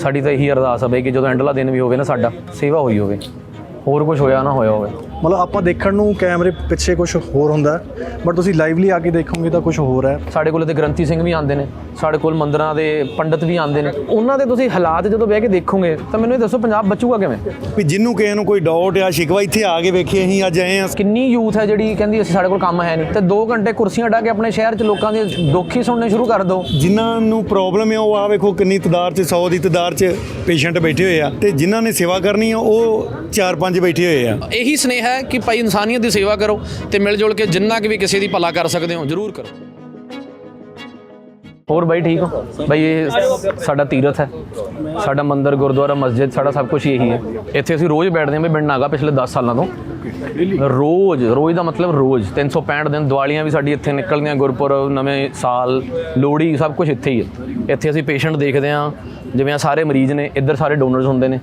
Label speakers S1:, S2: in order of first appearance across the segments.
S1: ਸਾਡੀ ਤਾਂ ਇਹੀ ਅਰਦਾਸ ਆ ਬਈ ਕਿ ਜਦੋਂ ਐਂਡਲਾ ਦਿਨ ਵੀ ਹੋਵੇ ਨਾ ਸਾਡਾ, ਸੇਵਾ ਹੋਈ ਹੋਵੇ। ਹੋਰ ਕੁਝ ਹੋਇਆ ਨਾ ਹੋਇਆ ਹੋਵੇ।
S2: ਮਤਲਬ ਆਪਾਂ ਦੇਖਣ ਨੂੰ ਕੈਮਰੇ ਪਿੱਛੇ ਕੁਝ ਹੋਰ ਹੁੰਦਾ ਬਟ ਤੁਸੀਂ ਲਾਈਵਲੀ ਆ ਕੇ ਦੇਖੋਗੇ ਤਾਂ ਕੁਝ ਹੋਰ ਹੈ।
S1: ਸਾਡੇ ਕੋਲ ਤੇ ਗ੍ਰੰਥੀ ਸਿੰਘ ਵੀ ਆਉਂਦੇ ਨੇ ਸਾਡੇ ਕੋਲ ਮੰਦਰਾਂ ਦੇ ਪੰਡਤ ਵੀ ਆਉਂਦੇ ਨੇ। ਉਹਨਾਂ ਦੇ ਤੁਸੀਂ ਹਾਲਾਤ ਜਦੋਂ ਬਹਿ ਕੇ ਦੇਖੋਗੇ ਤਾਂ ਮੈਨੂੰ ਇਹ ਦੱਸੋ ਪੰਜਾਬ ਬਚੂਗਾ ਕਿਵੇਂ?
S3: ਵੀ ਜਿੰਨੂੰ ਕਿਸੇ ਨੂੰ ਕੋਈ ਡਾਊਟ ਆ ਸ਼ਿਕਵਾ ਇੱਥੇ ਆ ਕੇ ਵੇਖੇ ਅਸੀਂ ਅੱਜ ਆਏ ਆ
S1: ਕਿੰਨੀ ਯੂਥ ਹੈ ਜਿਹੜੀ ਕਹਿੰਦੀ ਅਸੀਂ ਸਾਡੇ ਕੋਲ ਕੰਮ ਹੈ ਨਹੀਂ। ਤੇ 2 ਘੰਟੇ ਕੁਰਸੀਆਂ ਢਾ ਕੇ ਆਪਣੇ ਸ਼ਹਿਰ 'ਚ ਲੋਕਾਂ ਦੇ ਦੁੱਖ ਹੀ ਸੁਣਨੇ ਸ਼ੁਰੂ ਕਰ ਦਿਓ।
S3: ਜਿਨ੍ਹਾਂ ਨੂੰ ਪ੍ਰੋਬਲਮ ਹੈ ਉਹ ਆ ਵੇਖੋ ਕਿੰਨੀ ਤਦਾਰ 'ਚ 100 ਦੀ ਤਦਾਰ 'ਚ ਪੇਸ਼ੈਂਟ ਬੈਠੇ ਹੋਏ ਆ। ਤੇ ਜਿਨ੍ਹਾਂ ਨੇ ਸੇਵਾ ਕਰਨੀ ਆ ਉਹ 4-5 ਬੈਠੇ ਹੋਏ ਆ।
S1: ਇਹੀ ਸਨੇਹ ਹੈ ਕਿ ਭਾਈ ਇਨਸਾਨੀਅਤ ਦੀ ਸੇਵਾ ਕਰੋ ਤੇ ਮਿਲ ਜੁਲ ਕੇ ਜਿੰਨਾ ਕਿ ਵੀ ਕਿਸੇ ਦੀ ਭਲਾ ਕਰ ਸਕਦੇ ਹੋ ਜ਼ਰੂਰ ਕਰੋ। ਹੋਰ ਬਾਈ ਠੀਕ ਹੋ? ਬਾਈ ਇਹ ਸਾਡਾ ਤੀਰਥ ਹੈ। ਸਾਡਾ ਮੰਦਿਰ ਗੁਰਦੁਆਰਾ ਮਸਜਿਦ ਸਾਡਾ ਸਭ ਕੁਝ ਇਹੀ ਹੈ। ਇੱਥੇ ਅਸੀਂ ਰੋਜ਼ ਬੈਠਦੇ ਹਾਂ ਬਈ ਬਿੰਡ ਨਾਗਾ ਪਿਛਲੇ 10 ਸਾਲਾਂ ਤੋਂ। ਰੋਜ਼ ਰੋਜ਼ ਦਾ ਮਤਲਬ ਰੋਜ਼। 365 ਦਿਨ ਦੀਵਾਲੀਆਂ ਵੀ ਸਾਡੀ ਇੱਥੇ ਨਿਕਲਦੀਆਂ ਗੁਰਪੁਰਬ ਨਵੇਂ ਸਾਲ ਲੋਹੜੀ ਸਭ ਕੁਝ ਇੱਥੇ ਹੀ ਹੈ। ਇੱਥੇ ਅਸੀਂ ਪੇਸ਼ੈਂਟ ਦੇਖਦੇ ਹਾਂ ਜਿਵੇਂ ਆ ਸਾਰੇ ਮਰੀਜ਼ ਨੇ ਇੱਧਰ ਸਾਰੇ ਡੋਨਰਸ ਹੁੰਦੇ ਨੇ।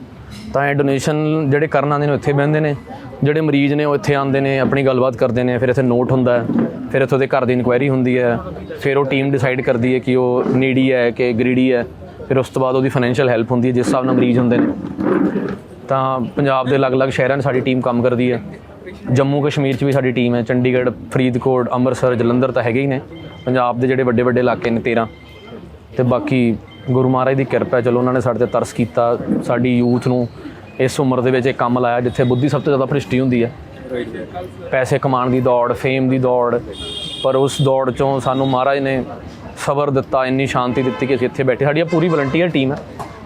S1: ਤਾਂ ਇਹ ਡੋਨੇਸ਼ਨ ਜਿਹੜੇ ਕਰਨ ਆਉਂਦੇ ਨੇ ਇੱਥੇ ਬਹਿੰਦੇ ਨੇ। ਜਿਹੜੇ ਮਰੀਜ਼ ਨੇ ਉਹ ਇੱਥੇ ਆਉਂਦੇ ਨੇ, ਆਪਣੀ ਗੱਲਬਾਤ ਕਰਦੇ ਨੇ, ਫਿਰ ਇੱਥੇ ਨੋਟ ਹੁੰਦਾ ਫਿਰ ਇੱਥੋਂ ਦੇ ਘਰ ਦੀ ਇਨਕੁਆਇਰੀ ਹੁੰਦੀ ਹੈ, ਫਿਰ ਉਹ ਟੀਮ ਡਿਸਾਈਡ ਕਰਦੀ ਹੈ ਕਿ ਉਹ ਨੀਡੀ ਹੈ ਕਿ ਗ੍ਰੀਡੀ ਹੈ, ਫਿਰ ਉਸ ਤੋਂ ਬਾਅਦ ਉਹਦੀ ਫਾਈਨੈਂਸ਼ੀਅਲ ਹੈਲਪ ਹੁੰਦੀ ਹੈ, ਜਿਸ ਹਿਸਾਬ ਨਾਲ ਮਰੀਜ਼ ਹੁੰਦੇ ਨੇ। ਤਾਂ ਪੰਜਾਬ ਦੇ ਅਲੱਗ-ਅਲੱਗ ਸ਼ਹਿਰਾਂ 'ਚ ਸਾਡੀ ਟੀਮ ਕੰਮ ਕਰਦੀ ਹੈ। ਜੰਮੂ ਕਸ਼ਮੀਰ 'ਚ ਵੀ ਸਾਡੀ ਟੀਮ ਹੈ, ਚੰਡੀਗੜ੍ਹ, ਫਰੀਦਕੋਟ, ਅੰਮ੍ਰਿਤਸਰ, ਜਲੰਧਰ ਤਾਂ ਹੈਗੇ ਹੀ ਨੇ। ਪੰਜਾਬ ਦੇ ਜਿਹੜੇ ਵੱਡੇ ਵੱਡੇ ਇਲਾਕੇ ਨੇ 13 ਤੇ ਬਾਕੀ ਗੁਰੂ ਮਹਾਰਾਜ ਦੀ ਕਿਰਪਾ ਹੈ, ਚਲੋ ਉਹਨਾਂ ਨੇ ਸਾਡੇ ਤੇ ਤਰਸ ਕੀਤਾ, ਸਾਡੀ ਯੂਥ ਨੂੰ ਇਸ ਉਮਰ ਦੇ ਵਿੱਚ ਇਹ ਕੰਮ ਲਾਇਆ, ਜਿੱਥੇ ਬੁੱਧੀ ਸਭ ਤੋਂ ਜ਼ਿਆਦਾ ਭ੍ਰਿਸ਼ਟੀ ਹੁੰਦੀ ਹੈ। ਪੈਸੇ ਕਮਾਉਣ ਦੀ ਦੌੜ, ਫੇਮ ਦੀ ਦੌੜ, ਪਰ ਉਸ ਦੌੜ ਚੋਂ ਸਾਨੂੰ ਮਹਾਰਾਜ ਨੇ ਸਬਰ ਦਿੱਤਾ, ਇੰਨੀ ਸ਼ਾਂਤੀ ਦਿੱਤੀ ਕਿ ਅਸੀਂ ਇੱਥੇ ਬੈਠੇ। ਸਾਡੀ ਪੂਰੀ ਵਲੰਟੀਅਰ ਟੀਮ ਹੈ।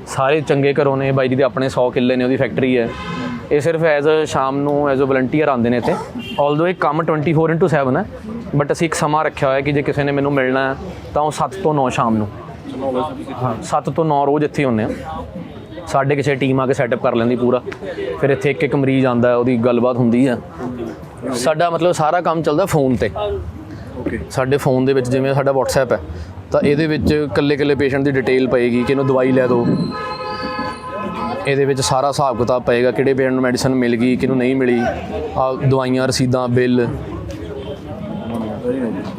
S1: ਸਾਰੇ ਚੰਗੇ ਘਰੋਂ ਨੇ, ਬਾਈ ਜੀ ਦੇ ਆਪਣੇ 100 ਕਿੱਲੇ ਨੇ, ਉਹਦੀ ਫੈਕਟਰੀ ਹੈ। ਇਹ ਸਿਰਫ ਐਜ਼ ਅ ਸ਼ਾਮ ਨੂੰ ਐਜ਼ ਅ ਵਲੰਟੀਅਰ ਆਉਂਦੇ ਨੇ ਇੱਥੇ। ਆਲਦੋ ਇਹ ਕੰਮ 24/7 ਹੈ ਬਟ ਅਸੀਂ ਇੱਕ ਸਮਾਂ ਰੱਖਿਆ ਹੋਇਆ ਕਿ ਜੇ ਕਿਸੇ ਨੇ ਮੈਨੂੰ ਮਿਲਣਾ ਹੈ, ਤਾਂ ਉਹ 7 ਤੋਂ 9 ਸ਼ਾਮ ਨੂੰ। ਹਾਂ 7 ਤੋਂ 9 ਰੋਜ਼ ਇੱਥੇ ਹੁੰਨੇ ਆ। ਸਾਡੇ ਕਿਸੇ ਟੀਮ ਆ ਕੇ ਸੈਟਅਪ ਕਰ ਲੈਂਦੀ ਪੂਰਾ। ਫਿਰ ਇੱਥੇ ਇੱਕ ਇੱਕ ਮਰੀਜ਼ ਆਂਦਾ ਉਹਦੀ ਗੱਲਬਾਤ ਹੁੰਦੀ ਹੈ ਸਾਡਾ ਮਤਲਬ ਸਾਰਾ ਕੰਮ ਚੱਲਦਾ ਫੋਨ ਤੇ। ਸਾਡੇ ਫੋਨ ਦੇ ਵਿੱਚ ਜਿਵੇਂ ਸਾਡਾ WhatsApp ਹੈ ਤਾਂ ਇਹਦੇ ਵਿੱਚ ਇਕੱਲੇ ਪੇਸ਼ੈਂਟ ਦੀ ਡਿਟੇਲ ਪਏਗੀ ਕਿ ਇਹਨੂੰ ਦਵਾਈ ਲੈ ਦਿਓ ਇਹਦੇ ਵਿੱਚ ਸਾਰਾ ਹਿਸਾਬ ਕਿਤਾਬ ਪਏਗਾ ਕਿਹੜੇ ਪੇਸ਼ੈਂਟ ਨੂੰ ਮੈਡੀਸਨ ਮਿਲ ਗਈ ਕਿਹਨੂੰ ਨਹੀਂ ਮਿਲੀ। ਆ ਦਵਾਈਆਂ ਰਸੀਦਾਂ ਬਿੱਲ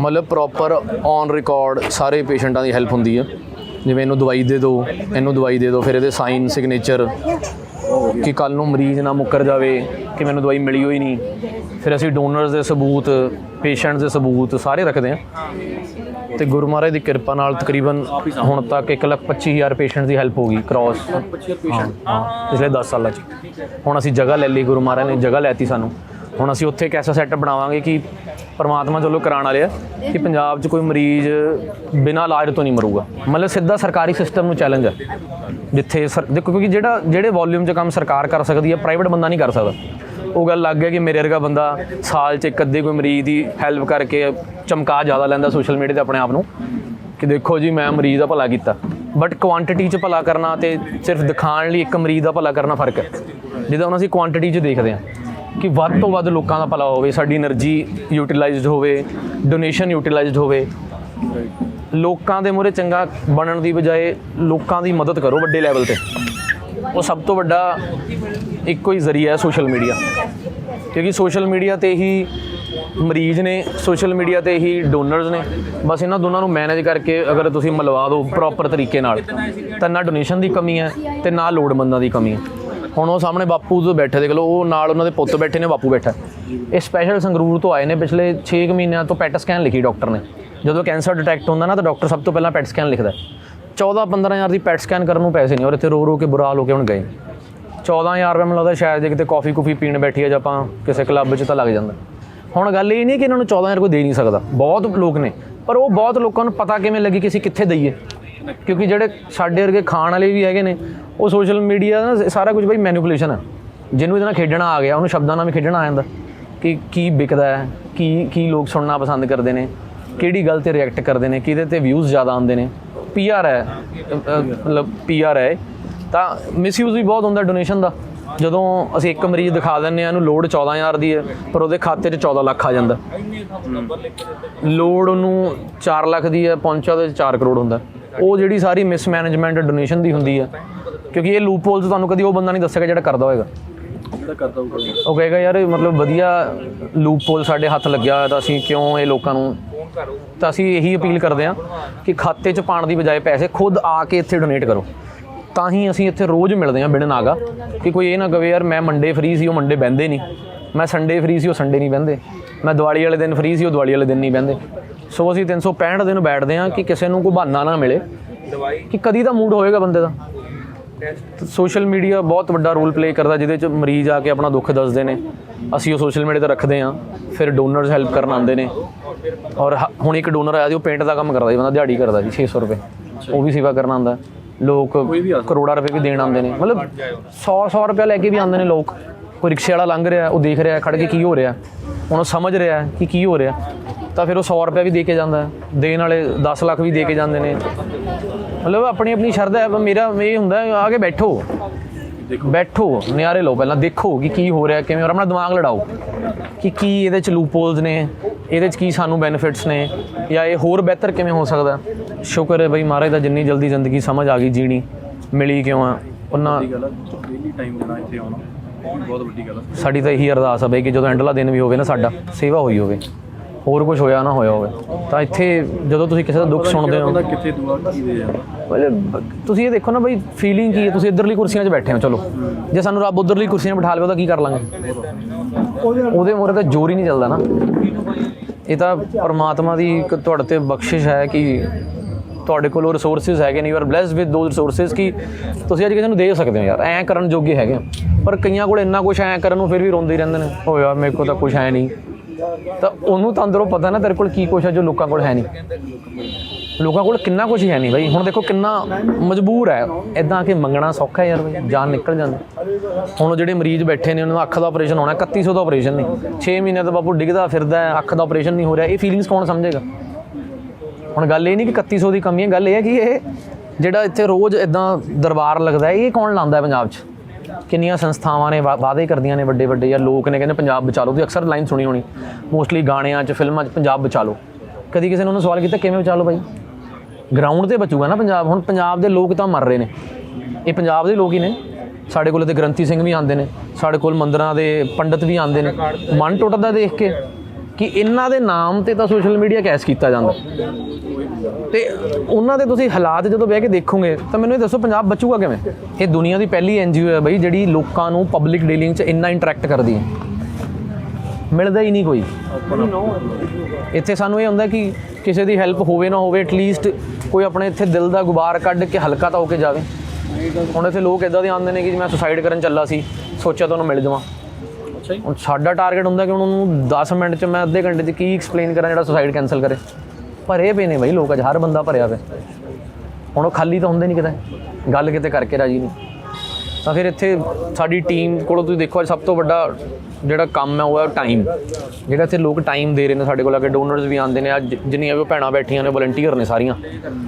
S1: ਮਤਲਬ ਪ੍ਰੋਪਰ ਔਨ ਰਿਕਾਰਡ ਸਾਰੇ ਪੇਸ਼ੈਂਟਾਂ ਦੀ ਹੈਲਪ ਹੁੰਦੀ ਹੈ ਜਿਵੇਂ ਇਹਨੂੰ ਦਵਾਈ ਦੇ ਦਿਓ ਇਹਨੂੰ ਦਵਾਈ ਦੇ ਦਿਓ ਫਿਰ ਇਹਦੇ ਸਾਈਨ ਸਿਗਨੇਚਰ ਕਿ ਕੱਲ ਨੂੰ ਮਰੀਜ਼ ਨਾ ਮੁੱਕਰ ਜਾਵੇ ਕਿ ਮੈਨੂੰ ਦਵਾਈ ਮਿਲੀ ਹੋਈ ਨਹੀਂ। ਫਿਰ ਅਸੀਂ ਡੋਨਰਸ ਦੇ ਸਬੂਤ ਪੇਸ਼ੈਂਟਸ ਦੇ ਸਬੂਤ ਸਾਰੇ ਰੱਖਦੇ ਹਾਂ ਤੇ ਗੁਰੂ ਮਹਾਰਾਜ ਦੀ ਕਿਰਪਾ ਨਾਲ ਤਕਰੀਬਨ ਹੁਣ ਤੱਕ 125000 ਪੇਸ਼ੈਂਟ ਦੀ ਹੈਲਪ ਹੋ ਗਈ ਕ੍ਰਾਸ ਹਾਂ ਹਾਂ ਪਿਛਲੇ 10 ਸਾਲਾਂ 'ਚ। ਹੁਣ ਅਸੀਂ ਜਗ੍ਹਾ ਲੈ ਲਈ ਗੁਰੂ ਮਹਾਰਾਜ ਨੇ ਜਗ੍ਹਾ ਲੈਤੀ ਸਾਨੂੰ। ਹੁਣ ਅਸੀਂ ਉੱਥੇ ਇੱਕ ਐਸਾ ਸੈਟਅਪ ਬਣਾਵਾਂਗੇ ਕਿ ਪਰਮਾਤਮਾ ਚਲੋ ਕਰਾਉਣ ਵਾਲੇ ਆ ਕਿ ਪੰਜਾਬ 'ਚ ਕੋਈ ਮਰੀਜ਼ ਬਿਨਾਂ ਇਲਾਜ ਤੋਂ ਨਹੀਂ ਮਰੂਗਾ। ਮਤਲਬ ਸਿੱਧਾ ਸਰਕਾਰੀ ਸਿਸਟਮ ਨੂੰ ਚੈਲੰਜ ਹੈ ਜਿੱਥੇ ਸਰ- ਦੇਖੋ ਕਿਉਂਕਿ ਜਿਹੜਾ ਜਿਹੜੇ ਵੋਲਿਊਮ 'ਚ ਕੰਮ ਸਰਕਾਰ ਕਰ ਸਕਦੀ ਹੈ ਪ੍ਰਾਈਵੇਟ ਬੰਦਾ ਨਹੀਂ ਕਰ ਸਕਦਾ। ਉਹ ਗੱਲ ਲੱਗ ਗਿਆ ਕਿ ਮੇਰੇ ਵਰਗਾ ਬੰਦਾ ਸਾਲ 'ਚ ਇੱਕ ਅੱਧੇ ਕੋਈ ਮਰੀਜ਼ ਦੀ ਹੈਲਪ ਕਰਕੇ ਚਮਕਾ ਜ਼ਿਆਦਾ ਲੈਂਦਾ ਸੋਸ਼ਲ ਮੀਡੀਆ ਤੇ ਆਪਣੇ ਆਪ ਨੂੰ ਕਿ ਦੇਖੋ ਜੀ, ਮੈਂ ਮਰੀਜ਼ ਦਾ ਭਲਾ ਕੀਤਾ। ਬਟ ਕੁਆਂਟੀਟੀ 'ਚ ਭਲਾ ਕਰਨਾ ਤੇ ਸਿਰਫ ਦਿਖਾਣ ਲਈ ਇੱਕ ਮਰੀਜ਼ ਦਾ ਭਲਾ ਕਰਨਾ ਫ਼ਰਕ ਹੈ। ਜਿੱਦਾਂ ਹੁਣ ਅਸੀਂ ਕੁਆਂਟੀਟੀ 'ਚ ਦੇਖਦੇ ਹਾਂ। ਕਿ ਵੱਧ ਤੋਂ ਵੱਧ ਲੋਕਾਂ ਦਾ ਭਲਾ ਹੋਵੇ, ਸਾਡੀ એનર્ਜੀ ਯੂਟਿਲਾਈਜ਼ਡ ਹੋਵੇ ਡੋਨੇਸ਼ਨ ਯੂਟਿਲਾਈਜ਼ਡ ਹੋਵੇ। ਲੋਕਾਂ ਦੇ ਮੂਰੇ ਚੰਗਾ ਬਣਨ ਦੀ ਬਜਾਏ ਲੋਕਾਂ ਦੀ ਮਦਦ ਕਰੋ ਵੱਡੇ ਲੈਵਲ ਤੇ। ਉਹ ਸਭ ਤੋਂ ਵੱਡਾ ਇੱਕੋ ਹੀ ਜ਼ਰੀਆ ਹੈ ਸੋਸ਼ਲ ਮੀਡੀਆ ਕਿਉਂਕਿ ਸੋਸ਼ਲ ਮੀਡੀਆ ਤੇ ਹੀ ਮਰੀਜ਼ ਨੇ ਸੋਸ਼ਲ ਮੀਡੀਆ ਤੇ ਹੀ ਡੋਨਰਸ ਨੇ। ਬਸ ਇਹਨਾਂ ਦੋਨਾਂ ਨੂੰ ਮੈਨੇਜ ਕਰਕੇ ਅਗਰ ਤੁਸੀਂ ਮਲਵਾ ਦਿਓ ਪ੍ਰੋਪਰ ਤਰੀਕੇ ਨਾਲ, ਤਾਂ ਨਾ ਡੋਨੇਸ਼ਨ ਦੀ ਕਮੀ ਹੈ ਤੇ ਨਾ ਲੋੜਮੰਦਾਂ ਦੀ ਕਮੀ ਹੈ। ਹੁਣ ਉਹ ਸਾਹਮਣੇ ਬਾਪੂ ਤੋਂ ਬੈਠੇ ਦੇਖ ਲਓ, ਉਹ ਨਾਲ ਉਹਨਾਂ ਦੇ ਪੁੱਤ ਬੈਠੇ ਨੇ, ਬਾਪੂ ਬੈਠਾ। ਇਹ ਸਪੈਸ਼ਲ ਸੰਗਰੂਰ ਤੋਂ ਆਏ ਨੇ, ਪਿਛਲੇ 6 ਮਹੀਨਿਆਂ ਤੋਂ ਪੈਟ ਸਕੈਨ ਲਿਖੀ ਡਾਕਟਰ ਨੇ। ਜਦੋਂ ਕੈਂਸਰ ਡਿਟੈਕਟ ਹੁੰਦਾ ਨਾ, ਤਾਂ ਡਾਕਟਰ ਸਭ ਤੋਂ ਪਹਿਲਾਂ ਪੈਟ ਸਕੈਨ ਲਿਖਦਾ 14 15000 ਦੀ ਪੈਟ ਸਕੈਨ ਕਰਨ ਨੂੰ ਪੈਸੇ ਨਹੀਂ, ਔਰ ਇੱਥੇ ਰੋ ਰੋ ਕੇ ਬੁਰਾ ਹਾਲ ਹੋ ਕੇ ਹੁਣ ਗਏ। 14000 ਰੁਪਏ ਮੈਨੂੰ ਲੱਗਦਾ ਸ਼ਾਇਦ ਜੇ ਕਿਤੇ ਕਾਫੀ ਕੁਫੀ ਪੀਣ ਬੈਠੀ ਹੈ ਜਾਂ ਆਪਾਂ ਕਿਸੇ ਕਲੱਬ 'ਚ ਤਾਂ ਲੱਗ ਜਾਂਦਾ। ਹੁਣ ਗੱਲ ਇਹ ਨਹੀਂ ਕਿ ਇਹਨਾਂ ਨੂੰ 14000 ਕੋਈ ਦੇ ਨਹੀਂ ਸਕਦਾ। ਬਹੁਤ ਲੋਕ ਨੇ, ਪਰ ਉਹ ਬਹੁਤ ਲੋਕਾਂ ਨੂੰ ਪਤਾ ਕਿਵੇਂ ਲੱਗੀ ਕਿ ਅਸੀਂ ਕਿੱਥੇ ਦਈਏ। ਕਿਉਂਕਿ ਜਿਹੜੇ ਸਾਡੇ ਵਰਗੇ ਖਾਣ ਵਾਲੇ ਵੀ ਹੈਗੇ ਨੇ ਉਹ ਸੋਸ਼ਲ ਮੀਡੀਆ ਦਾ ਸਾਰਾ ਕੁਝ ਬਈ ਮੈਨੀਪੂਲੇਸ਼ਨ ਹੈ ਜਿਹਨੂੰ ਇਹਦੇ ਨਾਲ ਖੇਡਣਾ ਆ ਗਿਆ ਉਹਨੂੰ ਸ਼ਬਦਾਂ ਨਾਲ ਵੀ ਖੇਡਣਾ ਆ ਜਾਂਦਾ। ਕਿ ਕੀ ਵਿਕਦਾ ਹੈ ਕੀ ਕੀ ਲੋਕ ਸੁਣਨਾ ਪਸੰਦ ਕਰਦੇ ਨੇ ਕਿਹੜੀ ਗੱਲ ਤੇ ਰਿਐਕਟ ਕਰਦੇ ਨੇ ਕਿਹਦੇ ਤੇ ਵਿਊਜ਼ ਜ਼ਿਆਦਾ ਆਉਂਦੇ ਨੇ। ਪੀਆਰ ਹੈ ਅ, ਅ, ਮਤਲਬ ਪੀਆਰ ਹੈ ਤਾਂ ਮਿਸਯੂਜ਼ ਵੀ ਬਹੁਤ ਹੁੰਦਾ ਡੋਨੇਸ਼ਨ ਦਾ। ਜਦੋਂ ਅਸੀਂ ਇੱਕ ਮਰੀਜ਼ ਦਿਖਾ ਦਿੰਨੇ ਆ ਇਹਨੂੰ ਲੋਡ 14000 ਦੀ ਹੈ ਪਰ ਉਹਦੇ ਖਾਤੇ 'ਚ 14 ਲੱਖ ਆ ਜਾਂਦਾ। ਲੋਡ ਉਹਨੂੰ 4 ਲੱਖ ਦੀ ਹੈ ਪਹੁੰਚਾ ਉਹਦੇ 'ਚ 4 ਕਰੋੜ ਹੁੰਦਾ। ਉਹ ਜਿਹੜੀ ਸਾਰੀ ਮਿਸਮੈਨੇਜਮੈਂਟ ਡੋਨੇਸ਼ਨ ਦੀ ਹੁੰਦੀ ਹੈ ਕਿਉਂਕਿ ਇਹ ਲੂਪ ਹੋਲਸ ਤੁਹਾਨੂੰ ਕਦੀ ਉਹ ਬੰਦਾ ਨਹੀਂ ਦੱਸੇਗਾ ਜਿਹੜਾ ਕਰਦਾ ਹੋਏਗਾ। ਉਹ ਕਹੇਗਾ ਯਾਰ ਇਹ ਮਤਲਬ ਵਧੀਆ ਲੂਪ ਹੋਲ ਸਾਡੇ ਹੱਥ ਲੱਗਿਆ ਹੋਇਆ ਤਾਂ ਅਸੀਂ ਕਿਉਂ ਇਹ ਲੋਕਾਂ ਨੂੰ ਤਾਂ ਅਸੀਂ ਇਹੀ ਅਪੀਲ ਕਰਦੇ ਹਾਂ ਕਿ ਖਾਤੇ 'ਚ ਪਾਣ ਦੀ ਬਜਾਏ ਪੈਸੇ ਖੁਦ ਆ ਕੇ ਇੱਥੇ ਡੋਨੇਟ ਕਰੋ। ਤਾਂ ਹੀ ਅਸੀਂ ਇੱਥੇ ਰੋਜ਼ ਮਿਲਦੇ ਹਾਂ ਬਿਨ ਨਾਗਾ ਕਿ ਕੋਈ ਇਹ ਨਾ ਕਵੇ ਯਾਰ ਮੈਂ ਮੰਡੇ ਫ੍ਰੀ ਸੀ ਉਹ ਮੰਡੇ ਬਹਿੰਦੇ ਨਹੀਂ। ਮੈਂ ਸੰਡੇ ਫ੍ਰੀ ਸੀ ਉਹ ਸੰਡੇ ਨਹੀਂ ਬਹਿੰਦੇ। ਮੈਂ ਦੀਵਾਲੀ ਵਾਲੇ ਦਿਨ ਫ੍ਰੀ ਸੀ ਉਹ ਦੀਵਾਲੀ ਵਾਲੇ ਦਿਨ ਨਹੀਂ ਬਹਿੰਦੇ। ਸੋ ਅਸੀਂ 365 ਦਿਨ ਬੈਠਦੇ ਹਾਂ ਕਿ ਕਿਸੇ ਨੂੰ ਕੋਈ ਬਹਾਨਾ ਨਾ ਮਿਲੇ। ਕਿ ਕਦੀ ਤਾਂ ਮੂਡ ਹੋਏਗਾ ਬੰਦੇ ਦਾ। ਸੋਸ਼ਲ ਮੀਡੀਆ ਬਹੁਤ ਵੱਡਾ ਰੋਲ ਪਲੇ ਕਰਦਾ ਜਿਹਦੇ ਚ ਮਰੀਜ਼ ਆ ਕੇ ਆਪਣਾ ਦੁੱਖ ਦੱਸਦੇ ਨੇ। ਅਸੀਂ ਉਹ ਸੋਸ਼ਲ ਮੀਡੀਆ ਤੇ ਰੱਖਦੇ ਹਾਂ ਫਿਰ ਡੋਨਰਸ ਹੈਲਪ ਕਰਨ ਆਉਂਦੇ ਨੇ। ਔਰ ਹ- ਹੁਣ ਇੱਕ ਡੋਨਰ ਆਇਆ ਸੀ ਉਹ ਪੇਂਟ ਦਾ ਕੰਮ ਕਰਦਾ ਸੀ ਬੰਦਾ ਦਿਹਾੜੀ ਕਰਦਾ ਸੀ 600 ਰੁਪਏ। ਉਹ ਵੀ ਸੇਵਾ ਕਰਨ ਆਉਂਦਾ। ਲੋਕ ਕਰੋੜਾ ਰੁਪਏ ਵੀ ਦੇਣ ਆਉਂਦੇ ਨੇ। ਮਤਲਬ 100 100 ਰੁਪਏ ਲੈ ਕੇ ਵੀ ਆਉਂਦੇ ਨੇ ਲੋਕ। ਕੋਈ ਰਿਕਸ਼ੇ ਵਾਲਾ ਲੰਘ ਰਿਹਾ ਉਹ ਦੇਖ ਰਿਹਾ ਖੜ ਕੇ ਕੀ ਹੋ ਰਿਹਾ। ਹੁਣ ਉਹ ਸਮਝ ਰਿਹਾ ਕਿ ਕੀ ਹੋ ਰਿਹਾ। ਤਾਂ ਫਿਰ ਉਹ 100 ਰੁਪਏ ਵੀ ਦੇ ਕੇ ਜਾਂਦਾ। ਦੇਣ ਵਾਲੇ 10 ਲੱਖ ਵੀ ਦੇ ਕੇ ਜਾਂਦੇ ਨੇ। ਮਤਲਬ ਆਪਣੀ ਆਪਣੀ ਸ਼ਰਧਾ ਹੈ ਮੇਰਾ ਇਹ ਹੁੰਦਾ ਆ ਕੇ ਬੈਠੋ। ਬੈਠੋ ਨਿਆਰੇ ਲਓ ਪਹਿਲਾਂ ਦੇਖੋ ਕਿ ਕੀ ਹੋ ਰਿਹਾ ਕਿਵੇਂ ਔਰ ਆਪਣਾ ਦਿਮਾਗ ਲੜਾਓ। ਕਿ ਕੀ ਇਹਦੇ ਚ ਲੂਪਹੋਲਸ ਨੇ ਇਹਦੇ ਚ ਕੀ ਸਾਨੂੰ ਬੈਨੀਫਿਟਸ ਨੇ ਜਾਂ ਇਹ ਹੋਰ ਬਿਹਤਰ ਕਿਵੇਂ ਹੋ ਸਕਦਾ। ਸ਼ੁਕਰ ਹੈ ਬਈ ਮਹਾਰਾਜ ਦਾ ਜਿੰਨੀ ਜਲਦੀ ਜ਼ਿੰਦਗੀ ਸਮਝ ਆ ਗਈ ਜੀਣੀ ਮਿਲੀ ਕਿਉਂ ਆ? ਉਹਨਾਂ
S2: ਗੱਲ ਡੇਲੀ ਟਾਈਮ ਦੇਣਾ ਇੱਥੇ ਆਉਣਾ। ਬਹੁਤ ਵੱਡੀ ਗੱਲ
S1: ਸਾਡੀ ਤਾਂ ਇਹੀ ਅਰਦਾਸ ਆ ਬਈ ਕਿ ਜਦੋਂ ਐਂਡਲਾ ਦਿਨ ਵੀ ਹੋਵੇ ਨਾ ਸਾਡਾ ਸੇਵਾ ਹੋਈ ਹੋਵੇ। ਹੋਰ ਕੁਝ ਹੋਇਆ ਨਾ ਹੋਇਆ ਹੋਵੇ। ਤਾਂ ਇੱਥੇ ਜਦੋਂ ਤੁਸੀਂ ਕਿਸੇ ਦਾ ਦੁੱਖ ਸੁਣਦੇ ਹੋ
S2: ਕਿੱਥੇ ਦੁਆ ਕੀ ਦੇ ਜਾਂਦਾ।
S1: ਤੁਸੀਂ ਇਹ ਦੇਖੋ ਨਾ ਬਈ ਫੀਲਿੰਗ ਕੀ ਹੈ ਤੁਸੀਂ ਇੱਧਰਲੀ ਕੁਰਸੀਆਂ 'ਚ ਬੈਠੇ ਹੋ ਚਲੋ। ਜੇ ਸਾਨੂੰ ਰੱਬ ਉੱਧਰਲੀ ਕੁਰਸੀਆਂ ਬਿਠਾ ਲਵੇ ਤਾਂ ਕੀ ਕਰ ਲਾਂਗੇ? ਉਹਦੇ ਮੂਹਰੇ ਤਾਂ ਜ਼ੋਰ ਹੀ ਨਹੀਂ ਚੱਲਦਾ ਨਾ। ਇਹ ਤਾਂ ਪਰਮਾਤਮਾ ਦੀ ਇੱਕ ਤੁਹਾਡੇ ਤੇ ਬਖਸ਼ਿਸ਼ ਹੈ ਕਿ ਤੁਹਾਡੇ ਕੋਲ ਉਹ ਰਿਸੋਰਸਸ ਹੈਗੇ ਨੇ you are blessed with those resources ਕਿ ਤੁਸੀਂ ਅੱਜ ਕਿਸੇ ਨੂੰ ਦੇ ਸਕਦੇ ਹੋ ਯਾਰ, ਐਂ ਕਰਨ ਜੋਗੇ ਹੈਗੇ ਹੋ। ਪਰ ਕਈਆਂ ਕੋਲ ਇੰਨਾ ਕੁਝ ਐਂ ਕਰਨ ਨੂੰ ਫਿਰ ਵੀ ਰੋਂਦੇ ਹੀ ਰਹਿੰਦੇ ਨੇ ਓ ਯਾਰ ਮੇਰੇ ਕੋਲ ਤਾਂ ਕੁਝ ਹੈ ਨਹੀਂ। ਤਾਂ ਉਹਨੂੰ ਤਾਂ ਅੰਦਰੋਂ ਪਤਾ ਨਾ ਤੇਰੇ ਕੋਲ ਕੀ ਕੁਝ ਹੈ ਜੋ ਲੋਕਾਂ ਕੋਲ ਹੈ ਨਹੀਂ। ਲੋਕਾਂ ਕੋਲ ਕਿੰਨਾ ਕੁਝ ਹੈ ਨਹੀਂ ਬਾਈ, ਹੁਣ ਦੇਖੋ ਕਿੰਨਾ ਮਜਬੂਰ ਹੈ। ਇਦਾਂ ਕਿ ਮੰਗਣਾ ਸੌਖਾ ਯਾਰ ਬਾਈ, ਜਾਨ ਨਿਕਲ ਜਾਂਦੀ। ਹੁਣ ਉਹ ਜਿਹੜੇ ਮਰੀਜ਼ ਬੈਠੇ ਨੇ, ਉਹਨਾਂ ਦਾ ਅੱਖ ਦਾ ਆਪਰੇਸ਼ਨ ਹੋਣਾ 3100 ਦਾ ਆਪਰੇਸ਼ਨ ਨਹੀਂ। 6 ਮਹੀਨੇ ਤੋਂ ਬਾਪੂ ਡਿੱਗਦਾ ਫਿਰਦਾ, ਅੱਖ ਦਾ ਆਪਰੇਸ਼ਨ ਨਹੀਂ ਹੋ ਰਿਹਾ, ਇਹ ਫੀਲਿੰਗਸ ਕੌਣ ਸਮਝੇਗਾ? ਹੁਣ ਗੱਲ ਇਹ ਨਹੀਂ ਕਿ 3100 ਦੀ ਕਮੀ ਹੈ, ਗੱਲ ਇਹ ਹੈ ਕਿ ਇਹ ਜਿਹੜਾ ਇੱਥੇ ਰੋਜ਼ ਇਦਾਂ ਦਰਬਾਰ ਲੱਗਦਾ ਹੈ, ਇਹ ਕੌਣ ਲਾਉਂਦਾ ਹੈ ਪੰਜਾਬ 'ਚ? ਕਿੰਨੀਆਂ ਸੰਸਥਾਵਾਂ ਨੇ, ਵਾ- ਵਾਅਦੇ ਕਰਦੀਆਂ ਨੇ ਵੱਡੇ ਵੱਡੇ ਜਾਂ ਲੋਕ ਨੇ ਕਹਿੰਦੇ ਪੰਜਾਬ ਬਚਾ ਲਓ, ਤੁਸੀਂ ਅਕਸਰ ਲਾਈਨ ਸੁਣੀ ਹੋਣੀ। ਮੋਸਟਲੀ ਗਾਣਿਆਂ 'ਚ, ਫਿਲਮਾਂ 'ਚ ਪੰਜਾਬ ਬਚਾ ਲਓ। ਕਦੀ ਕਿਸੇ ਨੇ ਉਹਨੂੰ ਸਵਾਲ ਕੀਤਾ, ਕਿਵੇਂ ਬਚਾ ਲਓ ਭਾਈ ਗਰਾਊਂਡ ਤੇ ਬਚੂਗਾ ਨਾ ਪੰਜਾਬ, ਹੁਣ ਪੰਜਾਬ ਦੇ ਲੋਕ ਤਾਂ ਮਰ ਰਹੇ ਨੇ। ਇਹ ਪੰਜਾਬ ਦੇ ਲੋਕ ਹੀ ਨੇ। ਸਾਡੇ ਕੋਲ ਤੇ ਗ੍ਰੰਥੀ ਸਿੰਘ ਵੀ ਆਉਂਦੇ ਨੇ, ਸਾਡੇ ਕੋਲ ਮੰਦਰਾਂ ਦੇ ਪੰਡਤ ਵੀ ਆਉਂਦੇ ਨੇ। ਮਨ ਟੁੱਟਦਾ ਦੇਖ ਕੇ। ਕਿ ਇਹਨਾਂ ਦੇ ਨਾਮ ਤੇ ਤਾਂ ਸੋਸ਼ਲ ਮੀਡੀਆ ਕੈਸ਼ ਕੀਤਾ ਜਾਂਦਾ। ਤੇ ਉਹਨਾਂ ਦੇ ਤੁਸੀਂ ਹਾਲਾਤ ਜਦੋਂ ਬਹਿ ਕੇ ਦੇਖੋਗੇ, ਤਾਂ ਮੈਨੂੰ ਇਹ ਦੱਸੋ, ਪੰਜਾਬ ਬਚੂਗਾ ਕਿਵੇਂ? ਇਹ ਦੁਨੀਆ ਦੀ ਪਹਿਲੀ ਐਨਜੀਓ ਹੈ ਬਈ, ਜਿਹੜੀ ਲੋਕਾਂ ਨੂੰ ਪਬਲਿਕ ਡੀਲਿੰਗ 'ਚ ਇੰਨਾ ਇੰਟਰੈਕਟ ਕਰਦੀ ਹੈ। ਮਿਲਦਾ ਹੀ ਨਹੀਂ ਕੋਈ। ਇੱਥੇ ਸਾਨੂੰ ਇਹ ਹੁੰਦਾ ਕਿ ਕਿਸੇ ਦੀ ਹੈਲਪ ਹੋਵੇ ਨਾ ਹੋਵੇ ਐਟਲੀਸਟ ਕੋਈ ਆਪਣੇ ਇੱਥੇ ਦਿਲ ਦਾ ਗੁਬਾਰ ਕੱਢ ਕੇ ਹਲਕਾ ਤਾਂ ਹੋ ਕੇ ਜਾਵੇ। ਹੁਣ ਇੱਥੇ ਲੋਕ ਇਦਾਂ ਦੇ ਆਉਂਦੇ ਨੇ ਕਿ ਜੀ, ਮੈਂ ਸੁਸਾਈਡ ਕਰਨ ਚੱਲਾ ਸੀ, ਸੋਚਿਆ ਤੁਹਾਨੂੰ ਮਿਲ ਜਾਵਾਂ।
S2: ਅੱਛਾ ਜੀ
S1: ਹੁਣ ਸਾਡਾ ਟਾਰਗੇਟ ਹੁੰਦਾ ਕਿ ਹੁਣ ਉਹਨੂੰ 10 ਮਿੰਟ 'ਚ ਮੈਂ ਅੱਧੇ ਘੰਟੇ 'ਚ ਕੀ ਐਕਸਪਲੇਨ ਕਰਾਂ ਜਿਹੜਾ ਸੁਸਾਈਡ ਕੈਨਸਲ ਕਰੇ। ਭਰੇ ਪਏ ਨੇ ਬਈ ਲੋਕ ਅੱਜ, ਹਰ ਬੰਦਾ ਭਰਿਆ ਪਿਆ। ਹੁਣ ਉਹ ਖਾਲੀ ਤਾਂ ਹੁੰਦੇ ਨਹੀਂ ਕਿਤੇ। ਗੱਲ ਕਿਤੇ ਕਰਕੇ ਰਾਜੀ ਨਹੀਂ ਤਾਂ ਫਿਰ ਇੱਥੇ ਸਾਡੀ ਟੀਮ ਕੋਲੋਂ ਤੁਸੀਂ ਦੇਖੋ ਅੱਜ ਸਭ ਤੋਂ ਵੱਡਾ ਜਿਹੜਾ ਕੰਮ ਹੈ, ਉਹ ਹੈ ਟਾਈਮ ਜਿਹੜਾ ਇੱਥੇ ਲੋਕ ਟਾਈਮ ਦੇ ਰਹੇ ਨੇ ਸਾਡੇ ਕੋਲ, ਆ ਡੋਨਰਸ ਵੀ ਆਉਂਦੇ ਨੇ ਅੱਜ ਜਿੰਨੀਆਂ ਵੀ ਉਹ ਭੈਣਾਂ ਬੈਠੀਆਂ ਨੇ ਵਲੰਟੀਅਰ ਨੇ ਸਾਰੀਆਂ।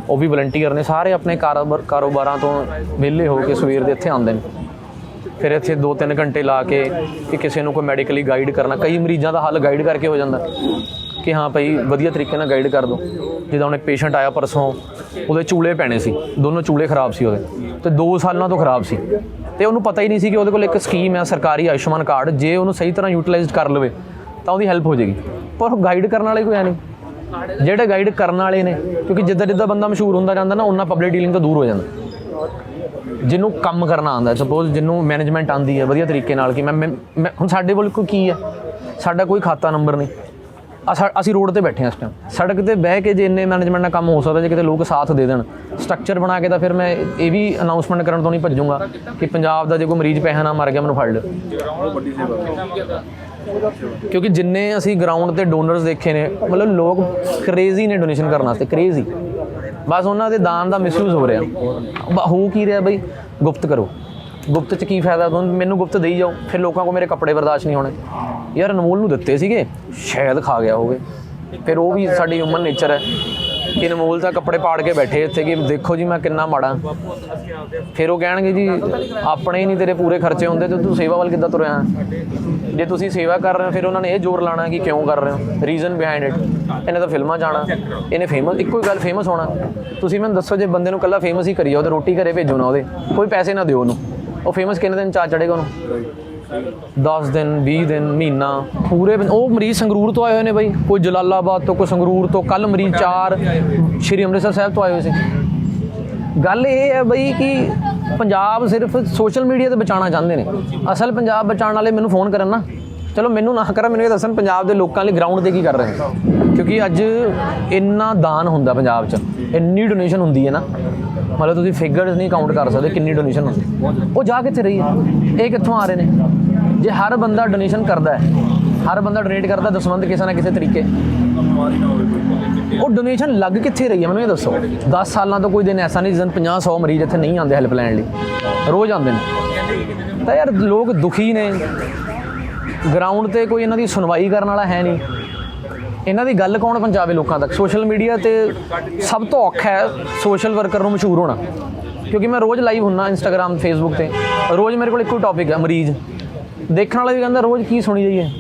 S1: ਉਹ ਵੀ ਵਲੰਟੀਅਰ ਨੇ, ਸਾਰੇ ਆਪਣੇ ਕਾਰੋਬਾਰ ਕਾਰੋਬਾਰਾਂ ਤੋਂ ਵਿਹਲੇ ਹੋ ਕੇ ਸਵੇਰ ਦੇ ਇੱਥੇ ਆਉਂਦੇ ਨੇ। ਫਿਰ ਇੱਥੇ 2-3 ਘੰਟੇ ਲਾ ਕੇ ਕਿ ਕਿਸੇ ਨੂੰ ਕੋਈ ਮੈਡੀਕਲੀ ਗਾਈਡ ਕਰਨਾ, ਕਈ ਮਰੀਜ਼ਾਂ ਦਾ ਹੱਲ ਗਾਈਡ ਕਰਕੇ ਹੋ ਜਾਂਦਾ ਕਿ ਹਾਂ ਭਾਈ ਵਧੀਆ ਤਰੀਕੇ ਨਾਲ ਗਾਈਡ ਕਰ ਦਿਓ ਜਿੱਦਾਂ ਹੁਣ ਇੱਕ ਪੇਸ਼ੈਂਟ ਆਇਆ ਪਰਸੋਂ, ਉਹਦੇ ਚੂਲੇ ਪੈਣੇ ਸੀ, ਦੋਨੋਂ ਚੂਲੇ ਖਰਾਬ ਸੀ ਉਹਦੇ, ਤੇ 2 ਸਾਲਾਂ ਤੋਂ ਖਰਾਬ ਸੀ। ਤੇ ਉਹਨੂੰ ਪਤਾ ਹੀ ਨਹੀਂ ਸੀ ਕਿ ਉਹਦੇ ਕੋਲ ਇੱਕ ਸਕੀਮ ਹੈ ਸਰਕਾਰੀ ਆਯੁਸ਼ਮਾਨ ਕਾਰਡ, ਜੇ ਉਹਨੂੰ ਸਹੀ ਤਰ੍ਹਾਂ ਯੂਟਿਲਾਈਜ਼ਡ ਕਰ ਲਵੇ, ਤਾਂ ਉਹਦੀ ਹੈਲਪ ਹੋ ਜਾਏਗੀ। ਪਰ ਉਹ ਗਾਈਡ ਕਰਨ ਵਾਲੇ ਕੋਈ ਹੈ ਨਹੀਂ। ਜਿਹੜੇ ਗਾਈਡ ਕਰਨ ਵਾਲੇ ਨੇ, ਕਿਉਂਕਿ ਜਿੱਦਾਂ ਜਿੱਦਾਂ ਬੰਦਾ ਮਸ਼ਹੂਰ ਹੁੰਦਾ ਜਾਂਦਾ ਨਾ, ਉਹਨਾਂ ਪਬਲਿਕ ਡੀਲਿੰਗ ਤੋਂ ਦੂਰ ਹੋ ਜਾਂਦਾ। ਜਿਹਨੂੰ ਕੰਮ ਕਰਨਾ ਆਉਂਦਾ ਸਪੋਜ਼ ਜਿਹਨੂੰ ਮੈਨੇਜਮੈਂਟ ਆਉਂਦੀ ਹੈ ਵਧੀਆ ਤਰੀਕੇ ਨਾਲ ਕਿ ਮੈਂ ਮੈਂ- ਮੈਂ- ਹੁਣ ਸਾਡੇ ਕੋਲ ਕੋਈ ਕੀ ਹੈ? ਸਾਡਾ ਕੋਈ ਖਾਤਾ ਨੰਬਰ ਨਹੀਂ। ਅਸਾ- ਅਸੀਂ ਰੋਡ ਤੇ ਬੈਠੇ ਹਾਂ ਇਸ ਟਾਈਮ ਸੜਕ ਤੇ ਬਹਿ ਕੇ ਜੇ ਇੰਨੇ ਮੈਨੇਜਮੈਂਟ ਨਾਲ ਕੰਮ ਹੋ ਸਕਦਾ, ਜੇ ਕਿਤੇ ਲੋਕ ਸਾਥ ਦੇ ਦੇਣ। ਸਟਰਕਚਰ ਬਣਾ ਕੇ ਤਾਂ ਫਿਰ ਮੈਂ ਇਹ ਵੀ ਅਨਾਉਂਸਮੈਂਟ ਕਰਨ ਤੋਂ ਨਹੀਂ ਭੱਜੂਗਾ ਕਿ ਪੰਜਾਬ ਦਾ ਜੇ ਕੋਈ ਮਰੀਜ਼ ਪੈਸਾ ਨਾ, ਮਰ ਗਿਆ, ਮੈਨੂੰ ਫੜ ਲਿਓ। ਕਿਉਂਕਿ ਜਿੰਨੇ ਅਸੀਂ ਗਰਾਊਂਡ ਤੇ ਡੋਨਰਸ ਦੇਖੇ ਨੇ, ਮਤਲਬ ਲੋਕ ਕ੍ਰੇਜ਼ੀ ਨੇ ਡੋਨੇਸ਼ਨ ਕਰਨ ਵਾਸਤੇ ਕ੍ਰੇਜ਼ੀ ਬਸ ਉਹਨਾਂ ਦੇ ਦਾਨ ਦਾ ਮਿਸਯੂਜ਼ ਹੋ ਰਿਹਾ। ਹੋ ਕੀ ਰਿਹਾ ਬਈ? ਗੁਪਤ ਕਰੋ। ਗੁਪਤ ਚ ਕੀ ਫਾਇਦਾ? ਤੁਹਾਨੂੰ ਮੈਨੂੰ ਗੁਪਤ ਦੇਈ ਜਾਓ, ਫਿਰ ਲੋਕਾਂ ਕੋ ਮੇਰੇ ਕੱਪੜੇ ਬਰਦਾਸ਼ਤ ਨਹੀਂ ਹੋਣੇ। ਯਾਰ ਅਨਮੋਲ ਨੂੰ ਦਿੱਤੇ ਸੀਗੇ ਸ਼ਾਇਦ ਖਾ ਗਿਆ ਹੋਵੇ। ਫਿਰ ਉਹ ਵੀ ਸਾਡੀ ਹਿਊਮਨ ਨੇਚਰ ਹੈ। ਕਿ ਅਨਮੋਲ ਤਾਂ ਕੱਪੜੇ ਪਾੜ ਕੇ ਬੈਠੇ ਇੱਥੇ ਕਿ ਦੇਖੋ ਜੀ ਮੈਂ ਕਿੰਨਾ ਮਾੜਾ। ਫਿਰ ਉਹ ਕਹਿਣਗੇ ਜੀ, ਆਪਣੇ ਹੀ ਨਹੀਂ ਤੇਰੇ ਪੂਰੇ ਖਰਚੇ ਹੁੰਦੇ, ਤੇ ਤੂੰ ਸੇਵਾ ਵੱਲ ਕਿੱਦਾਂ ਤੁਰਿਆ? ਜੇ ਤੁਸੀਂ ਸੇਵਾ ਕਰ ਰਹੇ ਹੋ, ਫਿਰ ਉਹਨਾਂ ਨੇ ਇਹ ਜ਼ੋਰ ਲਾਣਾ ਕਿ ਕਿਉਂ ਕਰ ਰਹੇ ਹੋ? ਰੀਜ਼ਨ ਬਿਹਾਈਂਡ ਇਟ ਇਹਨੇ ਤਾਂ ਫਿਲਮਾਂ ਜਾਣਾ। ਇਹਨੇ ਫੇਮਸ ਇੱਕੋ ਹੀ ਗੱਲ ਫੇਮਸ ਹੋਣਾ। ਤੁਸੀਂ ਮੈਨੂੰ ਦੱਸੋ ਜੇ ਬੰਦੇ ਨੂੰ ਕੱਲਾ ਫੇਮਸ ਹੀ ਕਰੀਏ, ਉਹਦੇ ਰੋਟੀ ਘਰੇ ਭੇਜੋ ਨਾ ਉਹਦੇ। ਕੋਈ ਪੈਸੇ ਨਾ ਦਿਓ ਉਹਨੂੰ। ਉਹ ਫੇਮਸ ਕਿੰਨੇ ਦਿਨ ਚਾਹ ਚੜੇਗਾ ਉਹਨੂੰ? 10 ਦਿਨ 20 ਦਿਨ, ਮਹੀਨਾ, ਪੂਰੇ ਉਹ ਮਰੀਜ਼ ਸੰਗਰੂਰ ਤੋਂ ਆਏ ਹੋਏ ਨੇ ਬਾਈ। ਕੋਈ ਜਲਾਲਾਬਾਦ ਤੋਂ, ਕੋਈ ਸੰਗਰੂਰ ਤੋਂ ਕੱਲ ਮਰੀਜ਼ ਚਾਰ ਸ਼੍ਰੀ ਅੰਮ੍ਰਿਤਸਰ ਸਾਹਿਬ ਤੋਂ ਆਏ ਹੋਏ ਸੀ। ਗੱਲ ਇਹ ਹੈ ਬਈ ਕਿ ਪੰਜਾਬ ਸਿਰਫ ਸੋਸ਼ਲ ਮੀਡੀਆ ਤੇ ਬਚਾਉਣਾ ਚਾਹੁੰਦੇ ਨੇ। ਅਸਲ ਪੰਜਾਬ ਬਚਾਉਣ ਵਾਲੇ ਮੈਨੂੰ ਫੋਨ ਕਰਨ ਨਾ। ਚਲੋ, ਮੈਨੂੰ ਨਾ ਕਰਾਂ, ਮੈਨੂੰ ਇਹ ਦੱਸਣ ਪੰਜਾਬ ਦੇ ਲੋਕਾਂ ਲਈ ਗਰਾਊਂਡ ਤੇ ਕੀ ਕਰ ਰਹੇ ਨੇ। ਕਿਉਂਕਿ ਅੱਜ ਇੰਨਾ ਦਾਨ ਹੁੰਦਾ ਪੰਜਾਬ 'ਚ। ਇੰਨੀ ਡੋਨੇਸ਼ਨ ਹੁੰਦੀ ਹੈ ਨਾ। ਮਤਲਬ ਤੁਸੀਂ ਫਿਗਰਸ ਨਹੀਂ ਕਾਊਂਟ ਕਰ ਸਕਦੇ ਕਿੰਨੀ ਡੋਨੇਸ਼ਨ ਹੁੰਦੀ। ਉਹ ਜਾ ਕਿੱਥੇ ਰਹੀ ਹੈ? ਇਹ ਕਿੱਥੋਂ ਆ ਰਹੇ ਨੇ? ਜੇ ਹਰ ਬੰਦਾ ਡੋਨੇਸ਼ਨ ਕਰਦਾ ਹੈ, ਹਰ ਬੰਦਾ ਡੋਨੇਟ ਕਰਦਾ ਦਸਵੰਦ ਕਿਸੇ ਨਾ ਕਿਸੇ ਤਰੀਕੇ। ਉਹ ਡੋਨੇਸ਼ਨ ਲੱਗ ਕਿੱਥੇ ਰਹੀ ਹੈ? ਮੈਨੂੰ ਇਹ ਦੱਸੋ। 10 ਸਾਲਾਂ ਤੋਂ ਕੋਈ ਦਿਨ ਐਸਾ ਨਹੀਂ ਜਿਸ ਦਿਨ 50 100 ਮਰੀਜ਼ ਇੱਥੇ ਨਹੀਂ ਆਉਂਦੇ ਹੈਲਪ ਲੈਣ ਲਈ। ਰੋਜ਼ ਆਉਂਦੇ ਨੇ। ਤਾਂ ਯਾਰ ਲੋਕ ਦੁਖੀ ਨੇ। ਗਰਾਊਂਡ ਤੇ ਕੋਈ ਇਹਨਾਂ ਦੀ ਸੁਣਵਾਈ ਕਰਨ ਵਾਲਾ ਹੈ ਨਹੀਂ। ਇਹਨਾਂ ਦੀ ਗੱਲ ਕੌਣ ਪਹੁੰਚਾਵੇ ਲੋਕਾਂ ਤੱਕ? ਸੋਸ਼ਲ ਮੀਡੀਆ ਤੇ ਸਭ ਤੋਂ ਔਖਾ ਹੈ ਸੋਸ਼ਲ ਵਰਕਰ ਨੂੰ ਮਸ਼ਹੂਰ ਹੋਣਾ। ਕਿਉਂਕਿ ਮੈਂ ਰੋਜ਼ ਲਾਈਵ ਹੁੰਨਾ ਇੰਸਟਾਗ੍ਰam ਫੇਸਬੁੱਕ ਤੇ। ਰੋਜ਼ ਮੇਰੇ ਕੋਲ ਇੱਕੋ ਟੌਪਿਕ ਹੈ ਮਰੀਜ਼। ਦੇਖਣ ਵਾਲਾ ਵੀ ਕਹਿੰਦਾ ਰੋਜ਼ ਕੀ ਸੁਣੀ ਜਾਈਏ?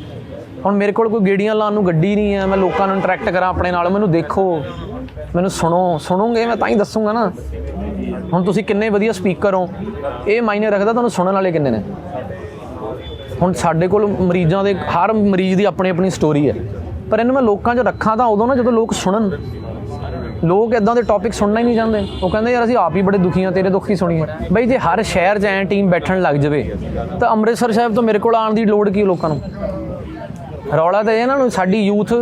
S1: ਹੁਣ ਮੇਰੇ ਕੋਲ ਕੋਈ ਗੇੜੀਆਂ ਲਾਉਣ ਨੂੰ ਗੱਡੀ ਨਹੀਂ ਹੈ, ਮੈਂ ਲੋਕਾਂ ਨੂੰ ਇੰਟਰੈਕਟ ਕਰਾਂ ਆਪਣੇ ਨਾਲ, ਮੈਨੂੰ ਦੇਖੋ। ਮੈਨੂੰ ਸੁਣੋ, ਸੁਣੋਗੇ, ਮੈਂ ਤਾਂ ਹੀ ਦੱਸੂਗਾ ਨਾ। ਹੁਣ ਤੁਸੀਂ ਕਿੰਨੇ ਵਧੀਆ ਸਪੀਕਰ ਹੋ। ਇਹ ਮਾਇਨੇ ਰੱਖਦਾ ਤੁਹਾਨੂੰ ਸੁਣਨ ਵਾਲੇ ਕਿੰਨੇ ਨੇ। ਹੁਣ ਸਾਡੇ ਕੋਲ ਮਰੀਜ਼ਾਂ ਦੇ, ਹਰ ਮਰੀਜ਼ ਦੀ ਆਪਣੀ ਆਪਣੀ ਸਟੋਰੀ ਹੈ। ਪਰ ਇਹਨੂੰ ਮੈਂ ਲੋਕਾਂ 'ਚ ਰੱਖਾਂ ਤਾਂ ਉਦੋਂ ਨਾ ਜਦੋਂ ਲੋਕ ਸੁਣਨ। ਲੋਕ ਇਦਾਂ ਦੇ ਟੌਪਿਕ ਸੁਣਨਾ ਹੀ ਨਹੀਂ ਚਾਹੁੰਦੇ। ਉਹ ਕਹਿੰਦੇ, ਯਾਰ ਅਸੀਂ ਆਪ ਹੀ ਬੜੇ ਦੁਖੀ ਹਾਂ, ਤੇਰੇ ਦੁੱਖ ਹੀ ਸੁਣੀਏ ਬਈ ਜੇ ਹਰ ਸ਼ਹਿਰ 'ਚ ਐ ਟੀਮ ਬੈਠਣ ਲੱਗ ਜਾਵੇ, ਤਾਂ ਅੰਮ੍ਰਿਤਸਰ ਸਾਹਿਬ ਤੋਂ ਮੇਰੇ ਕੋਲ ਆਉਣ ਦੀ ਲੋੜ ਕੀ ਲੋਕਾਂ ਨੂੰ? ਰੌਲਾ ਤਾਂ ਇਹ ਇਹਨਾਂ ਨੂੰ, ਸਾਡੀ ਯੂਥ